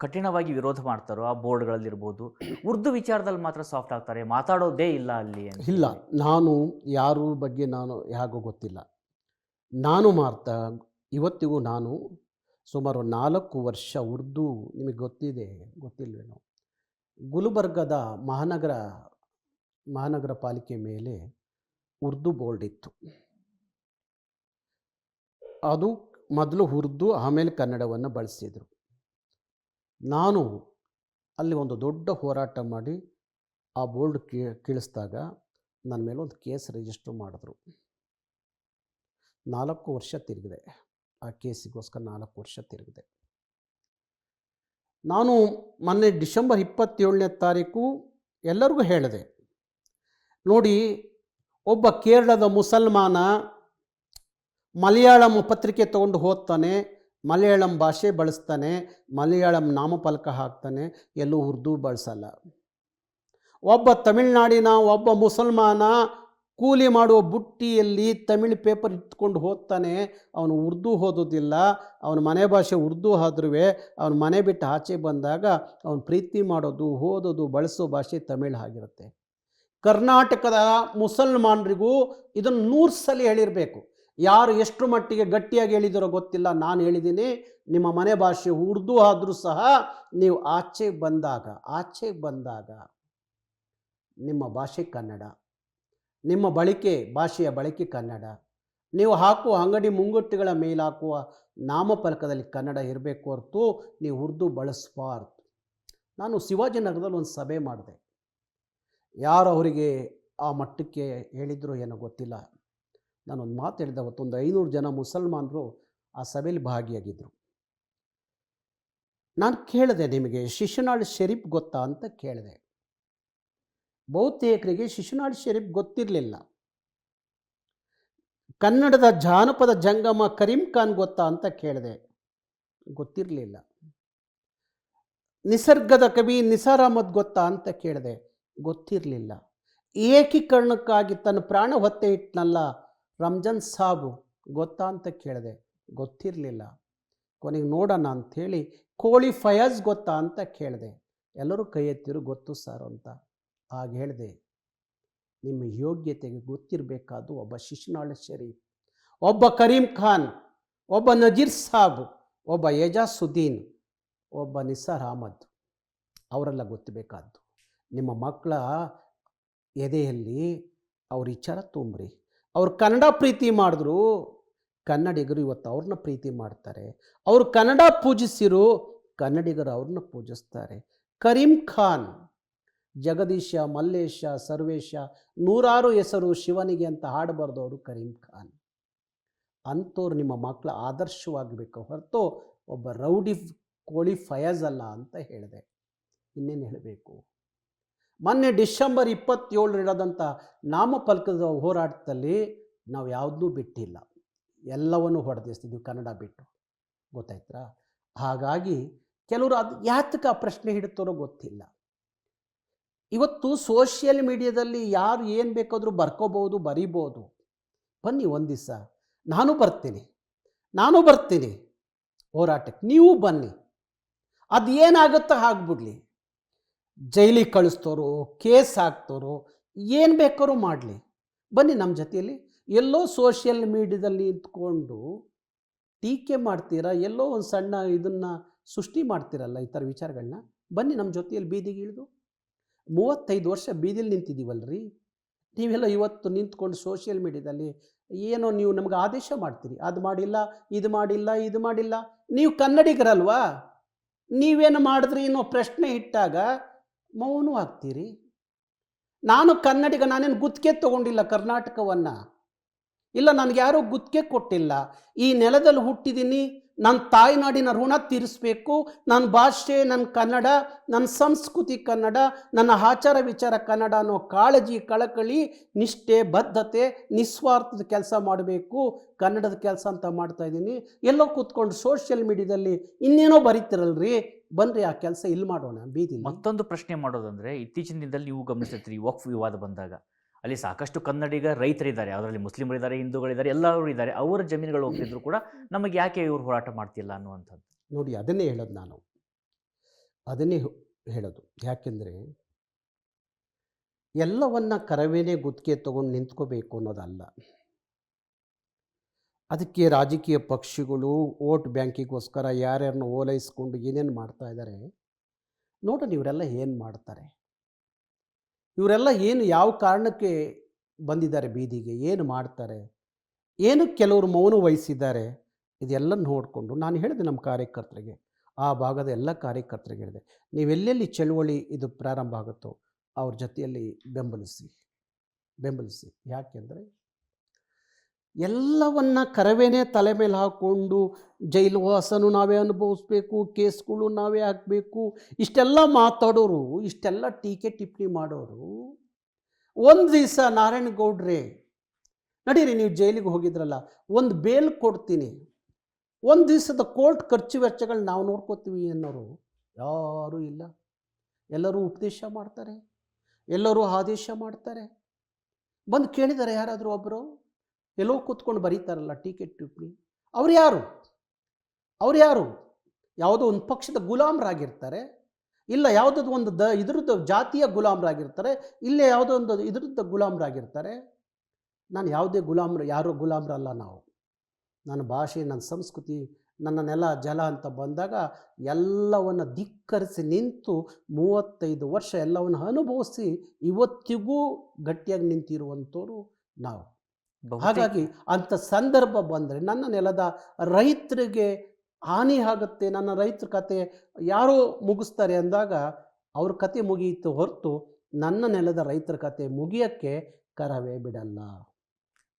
ಕಠಿಣವಾಗಿ ವಿರೋಧ ಮಾಡ್ತಾರೋ ಆ ಬೋರ್ಡ್ಗಳಲ್ಲಿರ್ಬೋದು ಉರ್ದು ವಿಚಾರದಲ್ಲಿ ಮಾತ್ರ ಸಾಫ್ಟ್ ಆಗ್ತಾರೆ ಮಾತಾಡೋದೇ ಇಲ್ಲ ಅಲ್ಲಿ ಇಲ್ಲ ನಾನು ಯಾರು ಬಗ್ಗೆ ನಾನು ಯಾರಿಗೂ ಗೊತ್ತಿಲ್ಲ. ನಾನು ಮಾಡ್ತಾ ಇವತ್ತಿಗೂ ನಾನು ಸುಮಾರು ನಾಲ್ಕು ವರ್ಷ ಉರ್ದು ನಿಮಗೆ ಗೊತ್ತಿದೆ ಗೊತ್ತಿಲ್ವೇನೋ ಗುಲ್ಬರ್ಗದ ಮಹಾನಗರ ಮಹಾನಗರ ಪಾಲಿಕೆ ಮೇಲೆ ಉರ್ದು ಬೋರ್ಡ್ ಇತ್ತು. ಅದು ಮೊದಲು ಉರ್ದು ಆಮೇಲೆ ಕನ್ನಡವನ್ನು ಬಳಸಿದರು ನಾನು ಅಲ್ಲಿ ಒಂದು ದೊಡ್ಡ ಹೋರಾಟ ಮಾಡಿ ಆ ಬೋರ್ಡ್ ಕೀ, ಕೀಳಿಸಿದಾಗ ನನ್ನ ಮೇಲೆ ಒಂದು ಕೇಸ್ ರಿಜಿಸ್ಟರ್ ಮಾಡಿದ್ರು. ನಾಲ್ಕು ವರ್ಷ ತಿರುಗಿದೆ. ಆ ಕೇಸಿಗೋಸ್ಕರ ನಾಲ್ಕು ವರ್ಷ ತಿರುಗಿದೆ. ನಾನು ಮೊನ್ನೆ ಡಿಸೆಂಬರ್ ಇಪ್ಪತ್ತೇಳನೇ ತಾರೀಕು ಎಲ್ಲರಿಗೂ ಹೇಳಿದೆ. ನೋಡಿ, ಒಬ್ಬ ಕೇರಳದ ಮುಸಲ್ಮಾನ ಮಲಯಾಳಂ ಪತ್ರಿಕೆ ತಗೊಂಡು ಓದ್ತಾನೆ ಮಲಯಾಳಂ ಭಾಷೆ ಬಳಸ್ತಾನೆ, ಮಲಯಾಳಂ ನಾಮಫಲಕ ಹಾಕ್ತಾನೆ, ಎಲ್ಲೂ ಉರ್ದು ಬಳಸಲ್ಲ. ಒಬ್ಬ ತಮಿಳ್ನಾಡಿನ, ಒಬ್ಬ ಮುಸಲ್ಮಾನ ಕೂಲಿ ಮಾಡುವ ಬುಟ್ಟಿಯಲ್ಲಿ ತಮಿಳ್ ಪೇಪರ್ ಇಟ್ಕೊಂಡು ಓದ್ತಾನೆ ಅವನು ಉರ್ದು ಓದೋದಿಲ್ಲ, ಅವನ ಮನೆ ಭಾಷೆ ಉರ್ದು ಆದ್ರೂ ಅವನ ಮನೆ ಬಿಟ್ಟು ಆಚೆ ಬಂದಾಗ ಅವನು ಪ್ರೀತಿ ಮಾಡೋದು, ಓದೋದು, ಬಳಸೋ ಭಾಷೆ ತಮಿಳ್ ಆಗಿರುತ್ತೆ. ಕರ್ನಾಟಕದ ಮುಸಲ್ಮಾನರಿಗೂ ಇದನ್ನು ನೂರು ಸಲ ಹೇಳಿರಬೇಕು. ಯಾರು ಎಷ್ಟು ಮಟ್ಟಿಗೆ ಗಟ್ಟಿಯಾಗಿ ಹೇಳಿದಿರೋ ಗೊತ್ತಿಲ್ಲ. ನಾನು ಹೇಳಿದ್ದೀನಿ, ನಿಮ್ಮ ಮನೆ ಭಾಷೆ ಉರ್ದು ಆದರೂ ಸಹ ನೀವು ಆಚೆ ಬಂದಾಗ ಆಚೆ ಬಂದಾಗ ನಿಮ್ಮ ಭಾಷೆ ಕನ್ನಡ, ನಿಮ್ಮ ಬಳಕೆ, ಭಾಷೆಯ ಬಳಕೆ ಕನ್ನಡ. ನೀವು ಹಾಕುವ ಅಂಗಡಿ ಮುಂಗುಟ್ಟುಗಳ ಮೇಲಾಕುವ ನಾಮಫಲಕದಲ್ಲಿ ಕನ್ನಡ ಇರಬೇಕು ಹೊರತು ನೀವು ಉರ್ದು ಬಳಸಬಾರ್ದು. ನಾನು ಶಿವಾಜಿನಗರದಲ್ಲಿ ಒಂದು ಸಭೆ ಮಾಡಿದೆ. ಯಾರು ಅವರಿಗೆ ಆ ಮಟ್ಟಕ್ಕೆ ಹೇಳಿದ್ರು ಏನೋ ಗೊತ್ತಿಲ್ಲ. ನಾನೊಂದು ಮಾತು ಹೇಳಿದೆ, ಅವತ್ತೊಂದು ಐನೂರು ಜನ ಮುಸಲ್ಮಾನರು ಆ ಸಭೆಯಲ್ಲಿ ಭಾಗಿಯಾಗಿದ್ದರು ನಾನು ಕೇಳಿದೆ ನಿಮಗೆ, ಶಿಶುನಾಳ್ ಶರೀಫ್ ಗೊತ್ತಾ ಅಂತ ಕೇಳಿದೆ. ಬಹುತೇಕರಿಗೆ ಶಿಶುನಾಳ್ ಶರೀಫ್ ಗೊತ್ತಿರಲಿಲ್ಲ. ಕನ್ನಡದ ಜಾನಪದ ಜಂಗಮ ಕರೀಂ ಖಾನ್ ಗೊತ್ತಾ ಅಂತ ಕೇಳಿದೆ. ಗೊತ್ತಿರಲಿಲ್ಲ. ನಿಸರ್ಗದ ಕವಿ ನಿಸಾರ್ ಅಹಮದ್ ಗೊತ್ತಾ ಅಂತ ಕೇಳಿದೆ. ಗೊತ್ತಿರಲಿಲ್ಲ. ಏಕೀಕರಣಕ್ಕಾಗಿ ತನ್ನ ಪ್ರಾಣ ಹೊತ್ತೆ ಇಟ್ನಲ್ಲ ರಂಜಾನ್ ಸಾಬು ಗೊತ್ತಾ ಅಂತ ಕೇಳಿದೆ, ಗೊತ್ತಿರಲಿಲ್ಲ. ಕೊನೆಗೆ ನೋಡೋಣ ಅಂಥೇಳಿ ಕೋಳಿ ಫಯಾಜ್ ಗೊತ್ತಾ ಅಂತ ಕೇಳಿದೆ. ಎಲ್ಲರೂ ಕೈ ಎತ್ತಿರು ಗೊತ್ತು ಸರ್ ಅಂತ. ಆಗ ಹೇಳಿದೆ, ನಿಮ್ಮ ಯೋಗ್ಯತೆಗೆ ಗೊತ್ತಿರಬೇಕಾದ್ದು ಒಬ್ಬ ಶಿಶುನಾಳ ಶರೀಫ್, ಒಬ್ಬ ಕರೀಂ ಖಾನ್, ಒಬ್ಬ ನಜೀರ್ ಸಾಬ್, ಒಬ್ಬ ಯಜಾಸುದ್ದೀನ್ ಒಬ್ಬ ನಿಸಾರ್ ಅಹಮದ್. ಅವರೆಲ್ಲ ಗೊತ್ತಬೇಕಾದ್ದು ನಿಮ್ಮ ಮಕ್ಕಳ ಎದೆಯಲ್ಲಿ ಅವ್ರ ವಿಚಾರ ತುಂಬ್ರಿ. ಅವ್ರು ಕನ್ನಡ ಪ್ರೀತಿ ಮಾಡಿದ್ರು, ಕನ್ನಡಿಗರು ಇವತ್ತು ಅವ್ರನ್ನ ಪ್ರೀತಿ ಮಾಡ್ತಾರೆ. ಅವರು ಕನ್ನಡ ಪೂಜಿಸಿರು, ಕನ್ನಡಿಗರು ಅವ್ರನ್ನ ಪೂಜಿಸ್ತಾರೆ. ಕರೀಂ ಖಾನ್, ಜಗದೀಶ, ಮಲ್ಲೇಶ, ಸರ್ವೇಶ, ನೂರಾರು ಹೆಸರು ಶಿವನಿಗೆ ಅಂತ ಹಾಡು ಬರೆದವರು ಕರೀಂ ಖಾನ್. ಅಂಥವ್ರು ನಿಮ್ಮ ಮಕ್ಕಳ ಆದರ್ಶವಾಗಬೇಕು ಹೊರತು ಒಬ್ಬ ರೌಡಿ, ಕೋಳಿ ಫಯಾಜ್ ಅಲ್ಲ ಅಂತ ಹೇಳಿದೆ. ಇನ್ನೇನು ಹೇಳಬೇಕು? ಮೊನ್ನೆ ಡಿಸೆಂಬರ್ ಇಪ್ಪತ್ತೇಳು ನಡೆದಂಥ ನಾಮಫಲಕದ ಹೋರಾಟದಲ್ಲಿ ನಾವು ಯಾವುದೂ ಬಿಟ್ಟಿಲ್ಲ. ಎಲ್ಲವನ್ನು ಹೊಡೆದಿಸ್ತಿದ್ವಿ ಕನ್ನಡ ಬಿಟ್ಟು. ಗೊತ್ತಾಯ್ತಾ? ಹಾಗಾಗಿ ಕೆಲವರು ಅದು ಯಾತಕ್ಕೆ ಪ್ರಶ್ನೆ ಹಿಡ್ತಾರೋ ಗೊತ್ತಿಲ್ಲ. ಇವತ್ತು ಸೋಷಿಯಲ್ ಮೀಡಿಯಾದಲ್ಲಿ ಯಾರು ಏನು ಬೇಕಾದರೂ ಬರ್ಕೋಬೋದು, ಬರೀಬೋದು. ಬನ್ನಿ ಒಂದು ದಿವಸ. ನಾನು ಬರ್ತೀನಿ. ನಾನು ಬರ್ತೀನಿ. ಹೋರಾಟಕ್ಕೆ ನೀವು ಬನ್ನಿ. ಅದು ಏನಾಗುತ್ತೋ ಆಗ್ಬಿಡ್ಲಿ. ಜೈಲಿಗೆ ಕಳಿಸ್ತೋರು ಕೇಸ್ ಹಾಕ್ತೋರು ಏನು ಬೇಕಾದ್ರೂ ಮಾಡಲಿ. ಬನ್ನಿ ನಮ್ಮ ಜೊತೆಯಲ್ಲಿ. ಎಲ್ಲೋ ಸೋಷಿಯಲ್ ಮೀಡಿಯಾದಲ್ಲಿ ನಿಂತ್ಕೊಂಡು ಟೀಕೆ ಮಾಡ್ತೀರಾ, ಎಲ್ಲೋ ಒಂದು ಸಣ್ಣ ಇದನ್ನು ಸೃಷ್ಟಿ ಮಾಡ್ತೀರಲ್ಲ ಈ ಥರ ವಿಚಾರಗಳನ್ನ ಬನ್ನಿ ನಮ್ಮ ಜೊತೆಯಲ್ಲಿ ಬೀದಿಗೆ ಇಳಿದು. ಮೂವತ್ತೈದು ವರ್ಷ ಬೀದಿಲಿ ನಿಂತಿದ್ದೀವಲ್ರಿ ನೀವೆಲ್ಲ ಇವತ್ತು ನಿಂತ್ಕೊಂಡು ಸೋಷಿಯಲ್ ಮೀಡಿಯಾದಲ್ಲಿ ಏನೋ ನೀವು ನಮ್ಗೆ ಆದೇಶ ಮಾಡ್ತೀರಿ. ಅದು ಮಾಡಿಲ್ಲ, ಇದು ಮಾಡಿಲ್ಲ ಇದು ಮಾಡಿಲ್ಲ. ನೀವು ಕನ್ನಡಿಗರಲ್ವಾ? ನೀವೇನು ಮಾಡಿದ್ರಿ ಅನ್ನೋ ಪ್ರಶ್ನೆ ಇಟ್ಟಾಗ ಮೌನವಾಗ್ತೀರಿ ನಾನು ಕನ್ನಡಿಗ, ನಾನೇನು ಗುತ್ತಿಗೆ ತೊಗೊಂಡಿಲ್ಲ ಕರ್ನಾಟಕವನ್ನು. ಇಲ್ಲ, ನನಗೆ ಯಾರೂ ಗುತ್ತಿಗೆ ಕೊಟ್ಟಿಲ್ಲ. ಈ ನೆಲದಲ್ಲಿ ಹುಟ್ಟಿದ್ದೀನಿ. ನನ್ನ ತಾಯ್ನಾಡಿನ ಋಣ ತೀರಿಸ್ಬೇಕು. ನನ್ನ ಭಾಷೆ, ನನ್ನ ಕನ್ನಡ, ನನ್ನ ಸಂಸ್ಕೃತಿ ಕನ್ನಡ, ನನ್ನ ಆಚಾರ ವಿಚಾರ ಕನ್ನಡ ಅನ್ನೋ ಕಾಳಜಿ, ಕಳಕಳಿ, ನಿಷ್ಠೆ, ಬದ್ಧತೆ, ನಿಸ್ವಾರ್ಥದ ಕೆಲಸ ಮಾಡಬೇಕು. ಕನ್ನಡದ ಕೆಲಸ ಅಂತ ಮಾಡ್ತಾ ಇದ್ದೀನಿ. ಎಲ್ಲೋ ಕೂತ್ಕೊಂಡು ಸೋಷಿಯಲ್ ಮೀಡಿಯಾದಲ್ಲಿ ಇನ್ನೇನೋ ಬರೀತಿರಲ್ರಿ? ಬನ್ರಿ ಆ ಕೆಲಸ ಇಲ್ಲಿ ಮಾಡೋಣ ಬೀದಿ ಮತ್ತೊಂದು ಪ್ರಶ್ನೆ ಮಾಡೋದಂದ್ರೆ ಇತ್ತೀಚಿನ ದಿನದಲ್ಲಿ ನೀವು ಗಮನಿಸ್ತಿರ್ತೀರಿ ವಕ್ಫ್ ವಿವಾದ ಬಂದಾಗ. ಅಲ್ಲಿ ಸಾಕಷ್ಟು ಕನ್ನಡಿಗ ರೈತರಿದ್ದಾರೆ ಅದರಲ್ಲಿ ಮುಸ್ಲಿಮರಿದ್ದಾರೆ ಹಿಂದೂಗಳಿದ್ದಾರೆ ಎಲ್ಲರೂ ಇದ್ದಾರೆ. ಅವರ ಜಮೀನುಗಳು ಹೋಗ್ತಿದ್ರು ಕೂಡ ನಮಗೆ ಯಾಕೆ ಇವರು ಹೋರಾಟ ಮಾಡ್ತಿಲ್ಲ ಅನ್ನುವಂಥದ್ದು? ನೋಡಿ ಅದನ್ನೇ ಹೇಳೋದು ನಾನು. ಅದನ್ನೇ ಹೇಳೋದು. ಯಾಕೆಂದರೆ ಎಲ್ಲವನ್ನ ಕರವೇನೆ ಗುತ್ತಿಗೆ ತಗೊಂಡು ನಿಂತ್ಕೋಬೇಕು ಅನ್ನೋದಲ್ಲ. ಅದಕ್ಕೆ ರಾಜಕೀಯ ಪಕ್ಷಗಳು ವೋಟ್ ಬ್ಯಾಂಕಿಗೋಸ್ಕರ ಯಾರ್ಯಾರನ್ನ ಓಲೈಸ್ಕೊಂಡು ಏನೇನು ಮಾಡ್ತಾ ಇದ್ದಾರೆ ನೋಡೋಣ ಇವರೆಲ್ಲ ಏನು ಮಾಡ್ತಾರೆ. ಇವರೆಲ್ಲ ಏನು ಯಾವ ಕಾರಣಕ್ಕೆ ಬಂದಿದ್ದಾರೆ ಬೀದಿಗೆ, ಏನು ಮಾಡ್ತಾರೆ, ಏನು ಕೆಲವರು ಮೌನ ವಹಿಸಿದ್ದಾರೆ, ಇದೆಲ್ಲ ನೋಡಿಕೊಂಡು ನಾನು ಹೇಳಿದೆ ನಮ್ಮ ಕಾರ್ಯಕರ್ತರಿಗೆ, ಆ ಭಾಗದ ಎಲ್ಲ ಕಾರ್ಯಕರ್ತರಿಗೆ ಹೇಳಿದೆ ನೀವೆಲ್ಲೆಲ್ಲಿ ಚಳುವಳಿ ಇದು ಪ್ರಾರಂಭ ಆಗುತ್ತೋ ಅವ್ರ ಜೊತೆಯಲ್ಲಿ ಬೆಂಬಲಿಸಿ ಬೆಂಬಲಿಸಿ. ಯಾಕೆಂದರೆ ಎಲ್ಲವನ್ನ ಕರವೇನೆ ತಲೆ ಮೇಲೆ ಹಾಕ್ಕೊಂಡು ಜೈಲು ವಾಸನೂ ನಾವೇ ಅನುಭವಿಸ್ಬೇಕು, ಕೇಸ್ಗಳು ನಾವೇ ಹಾಕಬೇಕು, ಇಷ್ಟೆಲ್ಲ ಮಾತಾಡೋರು, ಇಷ್ಟೆಲ್ಲ ಟೀಕೆ ಟಿಪ್ಪಣಿ ಮಾಡೋರು. ಒಂದು ದಿವಸ ನಾರಾಯಣಗೌಡ್ರೆ ನಡೀರಿ ನೀವು ಜೈಲಿಗೆ ಹೋಗಿದ್ರಲ್ಲ, ಒಂದು ಬೇಲ್ ಕೊಡ್ತೀನಿ. ಒಂದು ದಿವಸದ ಕೋರ್ಟ್ ಖರ್ಚು ವೆಚ್ಚಗಳು ನಾವು ನೋಡ್ಕೋತೀವಿ ಅನ್ನೋರು ಯಾರೂ ಇಲ್ಲ. ಎಲ್ಲರೂ ಉಪದೇಶ ಮಾಡ್ತಾರೆ, ಎಲ್ಲರೂ ಆದೇಶ ಮಾಡ್ತಾರೆ. ಬಂದು ಕೇಳಿದ್ದಾರೆ ಯಾರಾದರೂ ಒಬ್ಬರು ಎಲ್ಲೋ ಕೂತ್ಕೊಂಡು ಬರೀತಾರಲ್ಲ ಟೀಕೆ ಟಿಪ್ಪಣಿ. ಅವ್ರು ಯಾರು? ಅವ್ರು ಯಾರು? ಯಾವುದೋ ಒಂದು ಪಕ್ಷದ ಗುಲಾಮರಾಗಿರ್ತಾರೆ. ಇಲ್ಲ ಯಾವುದೋ ಒಂದು ದ ಇದ್ರದ್ದು ಜಾತಿಯ ಗುಲಾಮರಾಗಿರ್ತಾರೆ. ಇಲ್ಲೇ ಯಾವುದೋ ಒಂದು ಇದ್ರದ್ದು ಗುಲಾಮರಾಗಿರ್ತಾರೆ. ನಾನು ಯಾವುದೇ ಗುಲಾಮ್ರ, ಯಾರು ಗುಲಾಮ್ರಲ್ಲ ನಾವು. ನನ್ನ ಭಾಷೆ, ನನ್ನ ಸಂಸ್ಕೃತಿ ನನ್ನ ನೆಲ ಜಲ ಅಂತ ಬಂದಾಗ ಎಲ್ಲವನ್ನು ಧಿಕ್ಕರಿಸಿ ನಿಂತು ಮೂವತ್ತೈದು ವರ್ಷ ಎಲ್ಲವನ್ನು ಅನುಭವಿಸಿ ಇವತ್ತಿಗೂ ಗಟ್ಟಿಯಾಗಿ ನಿಂತಿರುವಂಥವ್ರು ನಾವು. ಹಾಗಾಗಿ ಅಂಥ ಸಂದರ್ಭ ಬಂದರೆ ನನ್ನ ನೆಲದ ರೈತರಿಗೆ ಹಾನಿ ಆಗುತ್ತೆ ನನ್ನ ರೈತರ ಕತೆ ಯಾರೋ ಮುಗಿಸ್ತಾರೆ ಅಂದಾಗ ಅವ್ರ ಕತೆ ಮುಗಿಯಿತು ಹೊರತು ನನ್ನ ನೆಲದ ರೈತರ ಕತೆ ಮುಗಿಯೋಕ್ಕೆ ಕರವೇ ಬಿಡಲ್ಲ.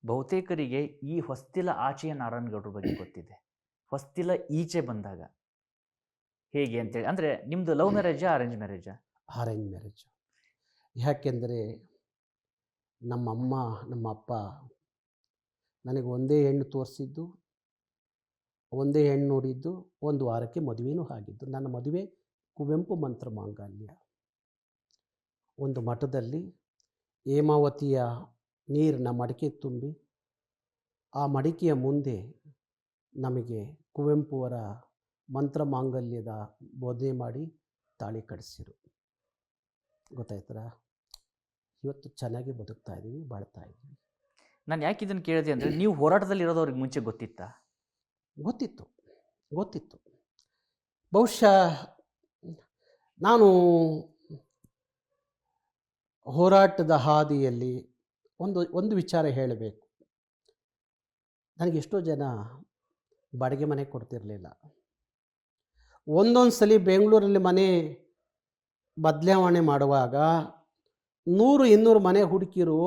ಬಹುತೇಕರಿಗೆ ಈ ಹೊಸ್ತಿಲ ಆಚೆಯ ನಾರಾಯಣಗೌಡರ ಬಗ್ಗೆ ಗೊತ್ತಿದೆ. ಹೊಸ್ತಿಲ ಈಚೆ ಬಂದಾಗ ಹೇಗೆ ಅಂತೇಳಿ ಅಂದರೆ ನಿಮ್ಮದು ಲವ್ ಮ್ಯಾರೇಜಾ ಅರೇಂಜ್ ಮ್ಯಾರೇಜಾ ಅರೇಂಜ್ ಮ್ಯಾರೇಜ್ ಯಾಕೆಂದರೆ ನಮ್ಮಮ್ಮ ನಮ್ಮ ಅಪ್ಪ ನನಗೆ ಒಂದೇ ಹೆಣ್ಣು ತೋರಿಸಿದ್ದು, ಒಂದೇ ಹೆಣ್ಣು ನೋಡಿದ್ದು, ಒಂದು ವಾರಕ್ಕೆ ಮದುವೆನೂ ಆಗಿದ್ದು. ನನ್ನ ಮದುವೆ ಕುವೆಂಪು ಮಂತ್ರ ಮಾಂಗಲ್ಯ. ಒಂದು ಮಠದಲ್ಲಿ ಹೇಮಾವತಿಯ ನೀರನ್ನ ಮಡಿಕೆ ತುಂಬಿ, ಆ ಮಡಿಕೆಯ ಮುಂದೆ ನಮಗೆ ಕುವೆಂಪುವರ ಮಂತ್ರ ಮಾಂಗಲ್ಯದ ಬೋಧನೆ ಮಾಡಿ ತಾಳಿ ಕಡಿಸಿರು ಗೊತ್ತಾಯ್ತರ? ಇವತ್ತು ಚೆನ್ನಾಗಿ ಬದುಕ್ತಾ ಇದ್ದೀವಿ, ಬಾಳ್ತಾ ಇದ್ದೀವಿ. ನಾನು ಯಾಕೆ ಇದನ್ನು ಕೇಳಿದೆ ಅಂದರೆ ನೀವು ಹೋರಾಟದಲ್ಲಿ ಇರೋದು ಅವ್ರಿಗೆ ಮುಂಚೆ ಗೊತ್ತಿತ್ತಾ? ಗೊತ್ತಿತ್ತು ಗೊತ್ತಿತ್ತು. ಬಹುಶಃ ನಾನು ಹೋರಾಟದ ಹಾದಿಯಲ್ಲಿ ಒಂದು ಒಂದು ವಿಚಾರ ಹೇಳಬೇಕು. ನನಗೆ ಎಷ್ಟೋ ಜನ ಬಾಡಿಗೆ ಮನೆ ಕೊಡ್ತಿರಲಿಲ್ಲ. ಒಂದೊಂದು ಸಲ ಬೆಂಗಳೂರಲ್ಲಿ ಮನೆ ಬದಲಾವಣೆ ಮಾಡುವಾಗ ನೂರು, ಇನ್ನೂರು ಮನೆ ಹುಡುಕಿರು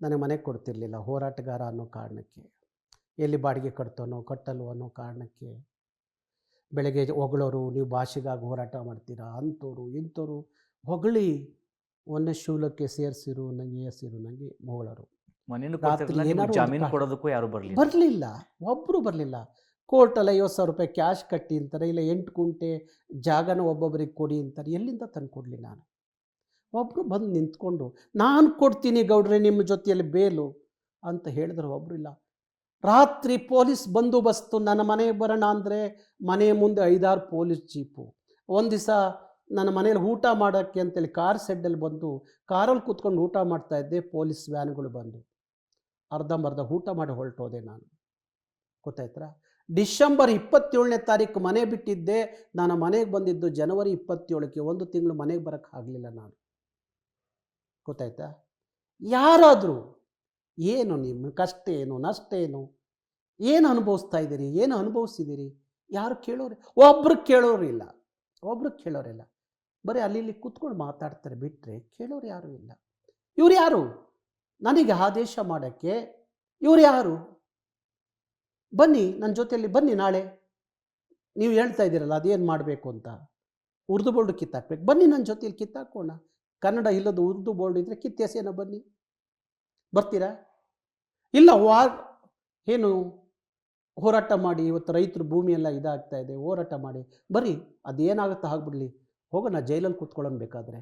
ನನಗೆ ಮನೆ ಕೊಡ್ತಿರ್ಲಿಲ್ಲ ಹೋರಾಟಗಾರ ಅನ್ನೋ ಕಾರಣಕ್ಕೆ. ಎಲ್ಲಿ ಬಾಡಿಗೆ ಕಟ್ತಾನೋ ಕಟ್ಟಲ್ವೋ ಅನ್ನೋ ಕಾರಣಕ್ಕೆ. ಬೆಳಗ್ಗೆ ಹೊಗಳೋರು ನೀವು ಭಾಷೆಗಾಗಿ ಹೋರಾಟ ಮಾಡ್ತೀರಾ? ಅಂಥವ್ರು ಇಂಥವ್ರು ಹೊಗಳಿ ಒಂದೇ ಶೂಲಕ್ಕೆ ಸೇರಿಸಿರು ನನಗೆ ಏಸಿರು ನನಗೆ ಹೊಗಳರು. ಕೊಡೋದಕ್ಕೂ ಯಾರು ಬರಲಿಲ್ಲ. ಬರಲಿಲ್ಲ ಒಬ್ಬರು ಬರಲಿಲ್ಲ. ಕೋರ್ಟಲ್ಲಿ ಐವತ್ತು ಸಾವಿರ ರೂಪಾಯಿ ಕ್ಯಾಶ್ ಕಟ್ಟಿ ಅಂತಾರೆ ಇಲ್ಲ ಎಂಟು ಕುಂಟೆ ಜಾಗನ ಒಬ್ಬೊಬ್ಬರಿಗೆ ಕೊಡಿ ಅಂತಾರೆ ಎಲ್ಲಿಂದ ತಂದು ಕೊಡಲಿ ನಾನು? ಒಬ್ಬರು ಬಂದು ನಿಂತ್ಕೊಂಡು, ನಾನು ಕೊಡ್ತೀನಿ ಗೌಡ್ರೆ ನಿಮ್ಮ ಜೊತೆಯಲ್ಲಿ ಬೇಲು ಅಂತ ಹೇಳಿದ್ರು ಒಬ್ಬರು ಇಲ್ಲ. ರಾತ್ರಿ ಪೊಲೀಸ್ ಬಂದೋಬಸ್ತು ನನ್ನ ಮನೆಗೆ ಬರೋಣ ಅಂದರೆ ಮನೆ ಮುಂದೆ ಐದಾರು ಪೊಲೀಸ್ ಜೀಪು ಒಂದು ದಿವಸ ನನ್ನ ಮನೇಲಿ ಊಟ ಮಾಡೋಕ್ಕೆ ಅಂತೇಳಿ ಕಾರ್ ಸೆಡ್ಡಲ್ಲಿ ಬಂದು, ಕಾರಲ್ಲಿ ಕೂತ್ಕೊಂಡು ಊಟ ಮಾಡ್ತಾ ಇದ್ದೆ, ಪೊಲೀಸ್ ವ್ಯಾನ್ಗಳು ಬಂದು. ಅರ್ಧಂಬರ್ಧ ಊಟ ಮಾಡಿ ಹೊರಟೋದೆ ನಾನು. ಗೊತ್ತಾಯ್ತರ? ಡಿಸೆಂಬರ್ ಇಪ್ಪತ್ತೇಳನೇ ತಾರೀಕು ಮನೆ ಬಿಟ್ಟಿದ್ದೆ. ನಾನು ಮನೆಗೆ ಬಂದಿದ್ದು ಜನವರಿ ಇಪ್ಪತ್ತೇಳಕ್ಕೆ. ಒಂದು ತಿಂಗಳು ಮನೆಗೆ ಬರೋಕ್ಕೆ ಆಗಲಿಲ್ಲ ನಾನು. ಗೊತ್ತಾಯ್ತಾ? ಯಾರಾದರೂ ಏನು ನಿಮ್ಮ ಕಷ್ಟ ಏನು ನಷ್ಟ ಏನು ಏನು ಅನುಭವಿಸ್ತಾ ಇದ್ದೀರಿ, ಏನು ಅನುಭವಿಸಿದ್ದೀರಿ? ಯಾರು ಕೇಳೋರು? ಒಬ್ರು ಕೇಳೋರಿಲ್ಲ ಒಬ್ರು ಕೇಳೋರಿಲ್ಲ ಬರೀ ಅಲ್ಲಿ ಇಲ್ಲಿ ಕೂತ್ಕೊಂಡು ಮಾತಾಡ್ತಾರೆ ಬಿಟ್ಟರೆ ಕೇಳೋರು ಯಾರೂ ಇಲ್ಲ. ಇವ್ರು ಯಾರು? ನನಗೆ ಆದೇಶ ಮಾಡೋಕ್ಕೆ ಇವ್ರು ಯಾರು? ಬನ್ನಿ, ನನ್ನ ಜೊತೆಯಲ್ಲಿ ಬನ್ನಿ ನಾಳೆ. ನೀವು ಹೇಳ್ತಾ ಇದ್ದೀರಲ್ಲ, ಅದೇನು ಮಾಡಬೇಕು ಅಂತ. ಉರ್ದು ಬೋರ್ಡು ಕಿತ್ತಾಕ್ಬೇಕು. ಬನ್ನಿ ನನ್ನ ಜೊತೆಯಲ್ಲಿ ಕಿತ್ತಾಕೋಣ. ಕನ್ನಡ ಇಲ್ಲದ ಉರ್ದು ಬೋರ್ಡ್ ಇದ್ದರೆ ಕಿತ್ತೆಸೇನ ಬನ್ನಿ. ಬರ್ತೀರಾ? ಇಲ್ಲ ವಾರ್ ಏನು ಹೋರಾಟ ಮಾಡಿ, ಇವತ್ತು ರೈತರು ಭೂಮಿ ಎಲ್ಲ ಇದಾಗ್ತಾ ಇದೆ, ಹೋರಾಟ ಮಾಡಿ. ಬರ್ರಿ ಅದೇನಾಗುತ್ತೋ ಆಗ್ಬಿಡ್ಲಿ ಹೋಗೋಣ, ಜೈಲಲ್ಲಿ ಕೂತ್ಕೊಳ್ಳೋಣ ಬೇಕಾದರೆ.